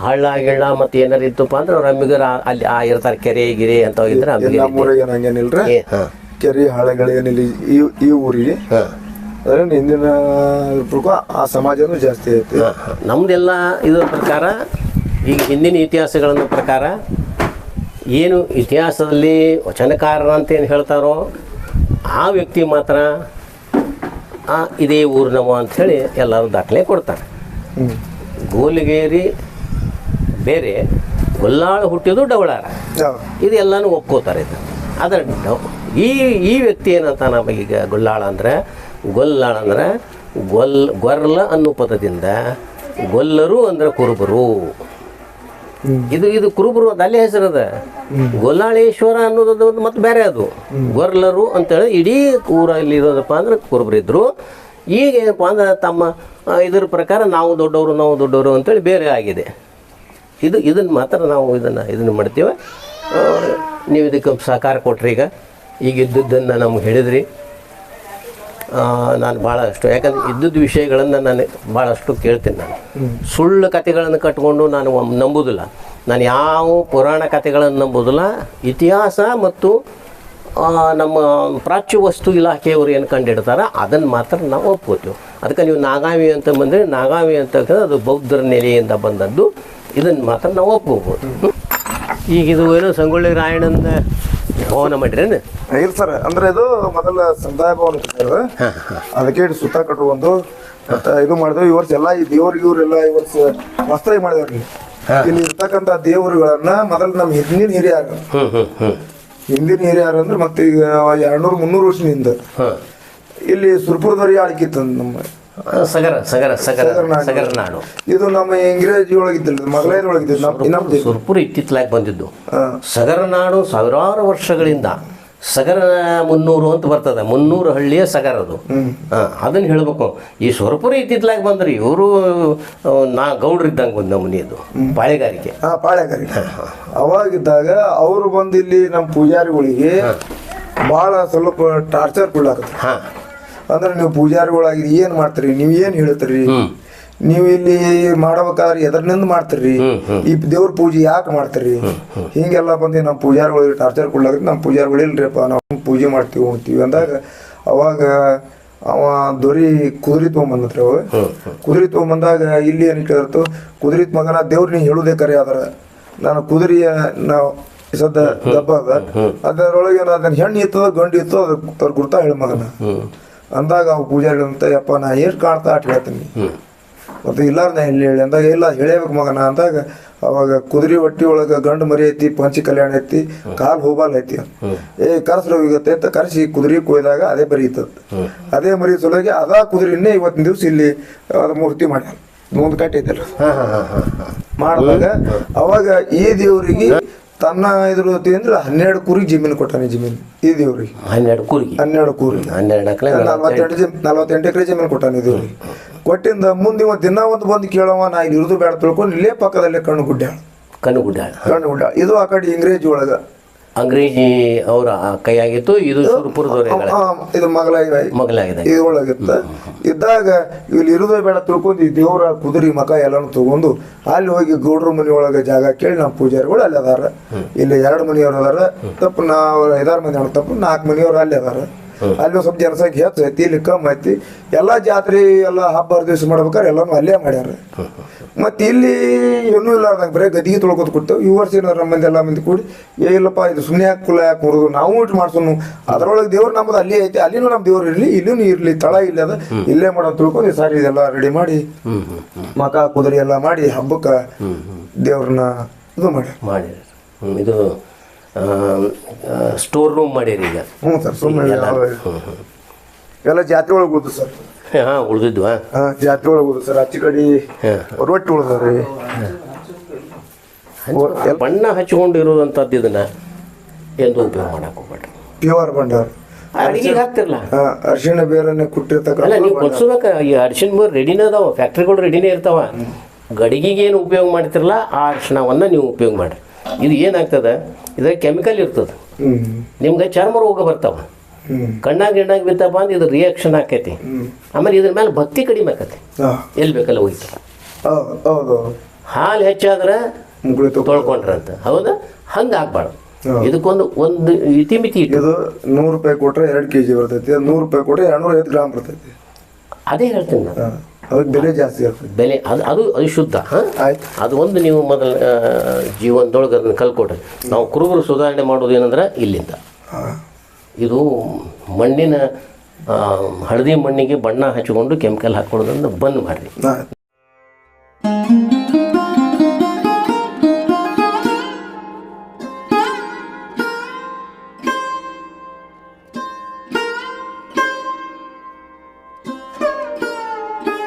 ಹಳ್ಳ ಗಿಳ್ಳ ಮತ್ತೆ ಏನಾರ ಇತ್ತಪ್ಪ ಅಂದ್ರೆ ಅವ್ರ ಅಮ್ಮಿಗರ ಆ- ಅಲ್ಲಿ ಆ ಇರ್ತಾರೆ ಕೆರೆ ಗಿರೆ ಅಂತ ಇದ್ರೆ ನಮ್ಮ ಊರಾಗ ಹಂಗೇನಿಲ್ರಿ? ಕೆರೆ ಹಳ್ಳಗಳು ಏನಿಲ್ಲ ಈ ಈ ಊರಿಗೆ. ಅಂದ್ರೆ ಅದ್ರ ಹಿಂದಿನ ಪ್ರಕಾರ ಆ ಸಮಾಜನೂ ಜಾಸ್ತಿ ಐತಿ. ನಮ್ದೆಲ್ಲ ಇದರ ಪ್ರಕಾರ ಈಗ ಹಿಂದಿನ ಇತಿಹಾಸಗಳ ಪ್ರಕಾರ ಏನು ಇತಿಹಾಸದಲ್ಲಿ ವಚನಕಾರರ ಅಂತ ಏನು ಹೇಳ್ತಾರೋ ಆ ವ್ಯಕ್ತಿ ಮಾತ್ರ ಆ ಇದೇ ಊರಿನವ ಅಂಥೇಳಿ ಎಲ್ಲರೂ ದಾಖಲೆ ಕೊಡ್ತಾರೆ. ಗೋಲಿಗೇರಿ ಬೇರೆ ಗೊಲ್ಲಾಳ ಹುಟ್ಟಿದ್ದು ಡವಳಾರ? ಇದು ಎಲ್ಲಾನು ಒಪ್ಕೋತಾರೆ ಇದು. ಅದರ ಡವ್- ಈ ಈ ವ್ಯಕ್ತಿ ಏನಂತ ನಮ್ಮ ಈಗ ಗೊಲ್ಲಾಳ ಅಂದರೆ ಗೊಲ್ಲಾಳ ಅಂದರೆ ಗೊಲ್ ಗೊರ್ಲ ಅನ್ನೋ ಪದದಿಂದ ಗೊಲ್ಲರು ಅಂದ್ರೆ ಕುರುಬರು. ಇದು ಇದು ಕುರುಬರು ಅದು ಅಲ್ಲೇ ಹೆಸರದ ಗೊಲ್ಲಾಳೇಶ್ವರ ಅನ್ನೋದು ಒಂದು ಮತ್ತೆ ಬೇರೆ ಅದು. ಗೊರ್ಲರು ಅಂತೇಳಿ ಇಡೀ ಊರಲ್ಲಿ ಇರೋದಪ್ಪ ಅಂದ್ರೆ ಕುರುಬರಿದ್ರು ಈಗ ಏನಪ್ಪ ಅಂದ್ರೆ ತಮ್ಮ ಇದ್ರ ಪ್ರಕಾರ ನಾವು ದೊಡ್ಡವರು ನಾವು ದೊಡ್ಡವರು ಅಂತೇಳಿ ಬೇರೆ ಆಗಿದೆ. ಇದು ಇದನ್ನು ಮಾತ್ರ ನಾವು ಇದನ್ನು ಇದನ್ನು ಮಾಡ್ತೀವಿ. ನೀವು ಇದಕ್ಕೆ ಸಹಕಾರ ಕೊಟ್ರಿ ಈಗ. ಈಗ ಇದ್ದದ್ದನ್ನು ನಮ್ಗೆ ಹೇಳಿದ್ರಿ. ನಾನು ಭಾಳಷ್ಟು ಯಾಕಂದ್ರೆ ಇದ್ದದ್ದು ವಿಷಯಗಳನ್ನು ನಾನು ಭಾಳಷ್ಟು ಕೇಳ್ತೀನಿ ನಾನು. ಸುಳ್ಳು ಕಥೆಗಳನ್ನು ಕಟ್ಕೊಂಡು ನಾನು ನಂಬೋದಿಲ್ಲ. ನಾನು ಯಾವ ಪುರಾಣ ಕಥೆಗಳನ್ನು ನಂಬುದಿಲ್ಲ. ಇತಿಹಾಸ ಮತ್ತು ನಮ್ಮ ಪ್ರಾಚ್ಯ ವಸ್ತು ಇಲಾಖೆಯವರು ಏನು ಕಂಡಿಡ್ತಾರೆ ಅದನ್ನು ಮಾತ್ರ ನಾವು ಒಪ್ಕೋತೀವಿ. ಅದಕ್ಕೆ ನೀವು ನಾಗಾವಿ ಅಂತ ಬಂದರೆ. ನಾಗಾವಿ ಅಂತ ಅದು ಬೌದ್ಧರ ನೆಲೆಯಿಂದ ಬಂದದ್ದು. ಇದನ್ನು ಮಾತ್ರ ನಾವು ಒಪ್ಕೋಬೋದು. ಈಗ ಇದು ಏನು ಸಂಗೊಳ್ಳಿ ರಾಯಣ್ಣನ ಭವನ ಮಾಡಿರೇನು ಇಲ್ಲ ಸರ್ ಅಂದ್ರೆ ಇದು ಮೊದಲ ಸಮುದಾಯ ಭವನ ಇತ್ತು. ಅದಕ್ಕೆ ಸುತ್ತ ಕಟ್ಕೊಂಡು ಮತ್ತೆ ಇದು ಮಾಡಿದ್ವಿ ಈ ವರ್ಷ ಎಲ್ಲ ಈ ದೇವ್ರಿಗೆ ಇವರೆಲ್ಲ ಈ ವರ್ಷ ವಸ್ತ್ರ ಮಾಡಿದವ್ರಿ ಇಲ್ಲಿ ಇರ್ತಕ್ಕಂಥ ದೇವರುಗಳನ್ನ ಮೊದಲು ನಮ್ಮ ಹಿಂದಿನ ಹಿರಿಯರು. ಹಿಂದಿನ ಹಿರಿಯರು ಅಂದ್ರೆ ಮತ್ತೆ ಈಗ ಎರಡ್ನೂರು ಮುನ್ನೂರು ವರ್ಷದಿಂದ. ಇಲ್ಲಿ ಸುರ್ಪುರದವ್ರಿಗೆ ಆಳ್ಕಿತ್ತು ನಮ್ಮ ಸಗರ ಸಗರ ಸಗರ ಸಗರನಾಡು. ಸಗರ ನಾಡು ಇದು ನಮ್ಮ ಇಂಗ್ರೇಜಿ ಒಳಗಿದ್ದಿಲ್ಲ ಒಳಗಿದ್ದು ದೇಶ. ಸುರ್ಪುರ ಇತ್ತಿತ್ತಲಾಗಿ ಬಂದಿದ್ದು. ಸಗರ ನಾಡು ಸಾವಿರಾರು ವರ್ಷಗಳಿಂದ ಸಗರ ಮುನ್ನೂರು ಅಂತ ಬರ್ತದೆ ಮುನ್ನೂರು ಹಳ್ಳಿಯ ಸಗರ ಅದು ಹಾಂ ಅದನ್ನು ಹೇಳ್ಬೇಕು. ಈ ಸ್ವರ್ಪುರಿ ಇತ್ತಿತ್ಲಾಗ ಬಂದ್ರಿ ಇವರು ನಾ ಗೌಡ್ರಿದ್ದಂಗೆ ಇದ್ದಂಗೆ ಬಂದ ಮನೆಯದು ಪಾಳೆಗಾರಿಕೆ. ಹಾಂ ಪಾಳೆಗಾರಿಕೆ. ಅವಾಗಿದ್ದಾಗ ಅವರು ಬಂದಿಲ್ಲಿ ಇಲ್ಲಿ ನಮ್ಮ ಪೂಜಾರಿಗಳಿಗೆ ಬಹಳ ಸ್ವಲ್ಪ ಟಾರ್ಚರ್ ಕೊಡ್ಲಾಕತ್ರಿ ಹಾಂ. ಅಂದ್ರೆ ನೀವು ಪೂಜಾರಿಗಳಾಗಿ ಏನ್ ಮಾಡ್ತೀರಿ? ನೀವು ಏನ್ ಹೇಳ್ತೀರಿ. ನೀವು ಇಲ್ಲಿ ಮಾಡ್ಬೇಕಾದ್ರೆ ಎದರ್ನಿಂದ ಮಾಡ್ತೀರಿ? ಈ ದೇವ್ರ ಪೂಜೆ ಯಾಕೆ ಮಾಡ್ತೀರಿ? ಹಿಂಗೆಲ್ಲ ಬಂದು ನಮ್ಮ ಪೂಜಾರಿಗಳು ಟಾರ್ಚರ್ ಕೊಡ್ಲಾಕ ನಮ್ಮ ಪೂಜಾರಿಗಳು ಇಲ್ರಿಪ್ಪ ನಾವು ಪೂಜೆ ಮಾಡ್ತೀವಿ ಹೋಗ್ತೀವಿ ಅಂದಾಗ ಅವಾಗ ಅವ ದೊರಿ ಕುದುರೆ ತೊಗೊಂಬಂದ್ರಿ ಅವ. ಕುದುರೆ ತೊಗೊಂಬಂದಾಗ ಇಲ್ಲಿ ಏನು ಕೇಳಿರ್ತು ಕುದುರೆ ಮಗನ ದೇವ್ರ ನೀ ಹೇಳುದೇ ಕರೆ ಅದರ ನಾನು ಕುದುರೆಯ ನಾವು ಸದ್ದ ದಬ್ಬ ಅದ ಅದರೊಳಗೆ ಅದನ್ನ ಹೆಣ್ಣು ಇತ್ತು ಗಂಡು ಇತ್ತು ಅದ್ರ ಅದ್ರ ಗುರ್ತಾ ಹೇಳ ಮಗನ. ಅಂದಾಗ ಅವ್ ಪೂಜಾರಿ ಅಂತ ಯಪ್ಪ ನಾ ಎಷ್ಟು ಕಾಣ್ತಾ ಅಟ್ ಹೇಳ್ತೀನಿ. ಮತ್ತು ಇಲ್ಲಾರ ನಾ ಹೇಳಿ ಹೇಳಿ ಅಂದಾಗ ಇಲ್ಲ ಹೇಳಬೇಕು ಮಗನ. ಅಂದಾಗ ಅವಾಗ ಕುದುರೆ ಹೊಟ್ಟಿ ಒಳಗ ಗಂಡು ಮರಿ ಐತಿ ಪಂಚಿ ಕಲ್ಯಾಣ ಐತಿ ಕಾಲು ಹೋಬಾಲ್ ಐತಿ. ಏ ಕರ್ಸ್ರ ಹೋಗತ್ತೆ ಅಂತ ಕರ್ಸಿ ಕುದುರೆ ಕೊಯ್ದಾಗ ಅದೇ ಬರೀತದ ಅದೇ ಮರಿ ಸಲುವಾಗಿ ಅದ ಕುದುರೆನೇ ಇವತ್ತಿನ ದಿವಸ ಇಲ್ಲಿ ಅದ ಮೂರ್ತಿ ಮಾಡ್ಯಾರ ಮುಂದ್ ಕಟ್ಟೈತಲ್ಲ ಮಾಡಿದಾಗ ಅವಾಗ ಈ ದೇವ್ರಿಗೆ ತನ್ನ ಇದ್ರ ಅಂದ್ರೆ ಹನ್ನೆರಡು ಕೂರಿಗೆ ಜಮೀನು ಕೊಟ್ಟಾನೆ ಜಮೀನು ಈ ದೇವ್ರಿಗೆ. ಹನ್ನೆರಡು ಕೂರಿಗೆ ಹನ್ನೆರಡು ಕೂರಿ. ಹನ್ನೆರಡು ಎಕರೆ ನಲ್ವತ್ತೆಂಟು ಜಮ್ ನಲ್ವತ್ತೆಂಟು ಎಕರೆ ಜಮೀನು ಕೊಟ್ಟಾನೆ ದೇವ್ರಿಗೆ. ಕೊಟ್ಟಿಂದ ಮುಂದೆ ಇವ ದಿನ ಒಂದು ಬಂದು ಕೇಳವ ನಾ ಇಲ್ಲಿ ಇರುದು ಬೇಡ ತಿಳ್ಕೊಂಡು ಇಲ್ಲೇ ಪಕ್ಕದಲ್ಲೇ ಕಣ್ಣು ಗುಡ್ಡ ಕಣ್ಣುಗುಡ್ಡ ಕಣ್ಣು ಗುಡ್ಡ ಇದು ಆ ಕಡೆ ಇಂಗ್ರೇಜಿ ಒಳಗ. ಅಂಗ್ರೇಜಿ ಅವರ ಕೈಯಾಗಿತ್ತು. ಇದು ಸುರಪುರದವರ ಆ, ಇದು ಮಗಳಾಗಿದೆ. ಮಗಲಾಗಿದೆ ಒಳಗಿತ್ತು ಇದ್ದಾಗ ಇಲ್ಲಿ ಇರೋದೇ ಬೇಡ ತಿಳ್ಕೊಂಡು ಈ ದೇವರ ಕುದುರೆ ಮಕ ಎಲ್ಲಾನು ತಗೊಂಡು ಅಲ್ಲಿ ಹೋಗಿ ಗೌಡ್ರ ಮನೆ ಒಳಗೆ ಜಾಗ ಕೇಳಿ ನಮ್ಮ ಪೂಜಾರಿಗಳು ಅಲ್ಲಿ ಅದಾರ. ಇಲ್ಲಿ ಎರಡು ಮನೆಯವ್ರು ಅದಾರ. ತಪ್ಪು ನಾವು ಐದಾರು ಮಂದಿ ತಪ್ಪು ನಾಲ್ಕು ಮನೆಯವ್ರು ಅಲ್ಲಿ ಅದಾರ. ಅಲ್ಲಿ ಸ್ವಲ್ಪ ಜನಸಂಖ್ಯೆ ಹೆಚ್ಚು ಐತಿ ಇಲ್ಲಿ ಕಮ್ಮಿ ಐತಿ. ಎಲ್ಲ ಜಾತ್ರೆ ಎಲ್ಲ ಹಬ್ಬ ದಿವಸ ಮಾಡ್ಬೇಕಾದ್ರೆ ಎಲ್ಲಾನು ಅಲ್ಲೇ ಮಾಡ್ಯಾರ. ಮತ್ತೆ ಇಲ್ಲಿ ಏನೂ ಇಲ್ಲಾರ್ದಂಗೆ ಬರೀ ಗದಿಗೆ ತೊಳ್ಕೊತ ಕೊಡ್ತೇವೆ ಈ ವರ್ಷ ಏನಾರ ಮಂದಿ ಎಲ್ಲ ಮಂದಿ ಕೂಡಿ ಏ ಇಲ್ಲಪ್ಪ ಇದು ಸುಮ್ಮನೆ ಯಾಕೆ ಕುಲ ಯಾಕೆ ಮುರಿದು ನಾವು ಇಟ್ಟು ಮಾಡ್ಸೋನು. ಅದ್ರೊಳಗೆ ದೇವ್ರು ನಮ್ಮದು ಅಲ್ಲಿ ಐತಿ ಅಲ್ಲಿನೂ ನಮ್ಮ ದೇವ್ರು ಇರಲಿ ಇಲ್ಲೂ ಇರಲಿ ತಳ ಇಲ್ಲ ಅದ ಇಲ್ಲೇ ಮಾಡೋ ತಿಳ್ಕೊಂಡು ಈ ಸಾರಿ ಇದೆಲ್ಲ ರೆಡಿ ಮಾಡಿ ಮಕ ಕುದುರೆ ಎಲ್ಲ ಮಾಡಿ ಹಬ್ಬಕ್ಕೆ ದೇವ್ರನ್ನ ಇದು ಮಾಡಿ ಮಾಡಿ ಇದು ಸ್ಟೋರ್ ರೂಮ್ ಮಾಡ್ಯಾರ ಈಗ. ಹ್ಞೂ ಸರ್ ಸುಮ್ಮನೆ ಎಲ್ಲ. ಜಾತ್ರೆ ಒಳಗೆ ಹೋದು ಸರ್. ಹಾಂ ಉಳಿದಿದ್ವಾ? ಹಾ ಜಾತ್ರೆ ಒಳಗೆ ಹೋದು ಸರ್. ಆಚೆ ಕಡೆ ರೊಟ್ಟಿ ಉಳ್ದವ್ರಿ ಬಣ್ಣ ಹಚ್ಕೊಂಡಿರುವಂಥದ್ದು ಇದನ್ನ ಎಂದು ಉಪಯೋಗ ಮಾಡಕ್ಕೆ ಹೋಗ್ಬೇಡ್ರಿ. ಪ್ಯೂರ್ ಭಂಡಾರ. ಅಡಿಗೆಗೆ ಹಾಕ್ತಿರಲ್ಲ ಹಾ ಅರಿಶಿಣ ಬೇರನ್ನೇ ಕುಟ್ಟಿರ್ತಕ್ಕಂಥ ಅಲ್ಲ ನೀವು ಕೊಡ್ಸೋದಕ್ಕ ಈ ಅರಿಶಿನ ಬೇರೆ ರೆಡಿನೇ ಅದಾವ ಫ್ಯಾಕ್ಟ್ರಿಗಳು ರೆಡಿನೇ ಇರ್ತಾವ. ಗಡಿಗೆಗೆ ಏನು ಉಪಯೋಗ ಮಾಡ್ತಿರಲ್ಲ ಆ ಅರಿಶಿಣವನ್ನು ನೀವು ಉಪಯೋಗ ಮಾಡಿರಿ. ಇದು ಏನಾಗ್ತದೆ? ಇದ್ರ ಕೆಮಿಕಲ್ ಇರ್ತದೆ. ನಿಮ್ಗೆ ಚರ್ಮ ರೋಗ ಬರ್ತಾವ. ಕಣ್ಣಾಗ ಗಿಣ್ಣಾಗ ಬಿತ್ತಪ್ಪ ಅಂದ್ರೆ ಇದು ರಿಯಾಕ್ಷನ್ ಆಕೈತಿ. ಆಮೇಲೆ ಇದ್ರ ಮೇಲೆ ಭಕ್ತಿ ಕಡಿಮೆ ಆಕತಿ. ಎಲ್ಲಿ ಬೇಕಲ್ಲ ಹೋಯ್ತು. ಹೌದು ಹೌದು. ಹಾಲು ಹೆಚ್ಚಾದ್ರೆ ತೊಳ್ಕೊಂಡ್ರಂತ. ಹೌದಾ? ಹಂಗೆ ಆಗ್ಬಾರ್ದು. ಇದಕ್ಕೊಂದು ಒಂದು ಇತಿಮಿತಿ ಇದು ನೂರು ರೂಪಾಯಿ ಕೊಟ್ರೆ ಎರಡು ಕೆ ಜಿ ಬರ್ತೈತಿ ನೂರು ರೂಪಾಯಿ ಕೊಟ್ರೆ ಎರಡ್ನೂರ ಐವತ್ತು ಗ್ರಾಮ್ ಬರ್ತೈತಿ. ಅದೇ ಹೇಳ್ತೀನಿ ನಾನು. ಅದು ಬೆಲೆ ಜಾಸ್ತಿ ಆಗ್ತದೆ ಬೆಲೆ ಅದು ಅದು ಅದು ಶುದ್ಧ ಆಯ್ತು. ಅದು ಒಂದು ನೀವು ಮೊದಲ ಜೀವನದೊಳಗೆ ಅದನ್ನು ಕಲ್ಕೊಟ್ರೆ. ನಾವು ಕುರುಬರು ಸುಧಾರಣೆ ಮಾಡೋದು ಏನಂದ್ರೆ ಇಲ್ಲಿಂದ. ಇದು ಮಣ್ಣಿನ ಹಳದಿ ಮಣ್ಣಿಗೆ ಬಣ್ಣ ಹಚ್ಕೊಂಡು ಕೆಮಿಕಲ್ ಹಾಕೊಳ್ಳೋದನ್ನು ಬಂದ್ ಮಾಡಿರಿ.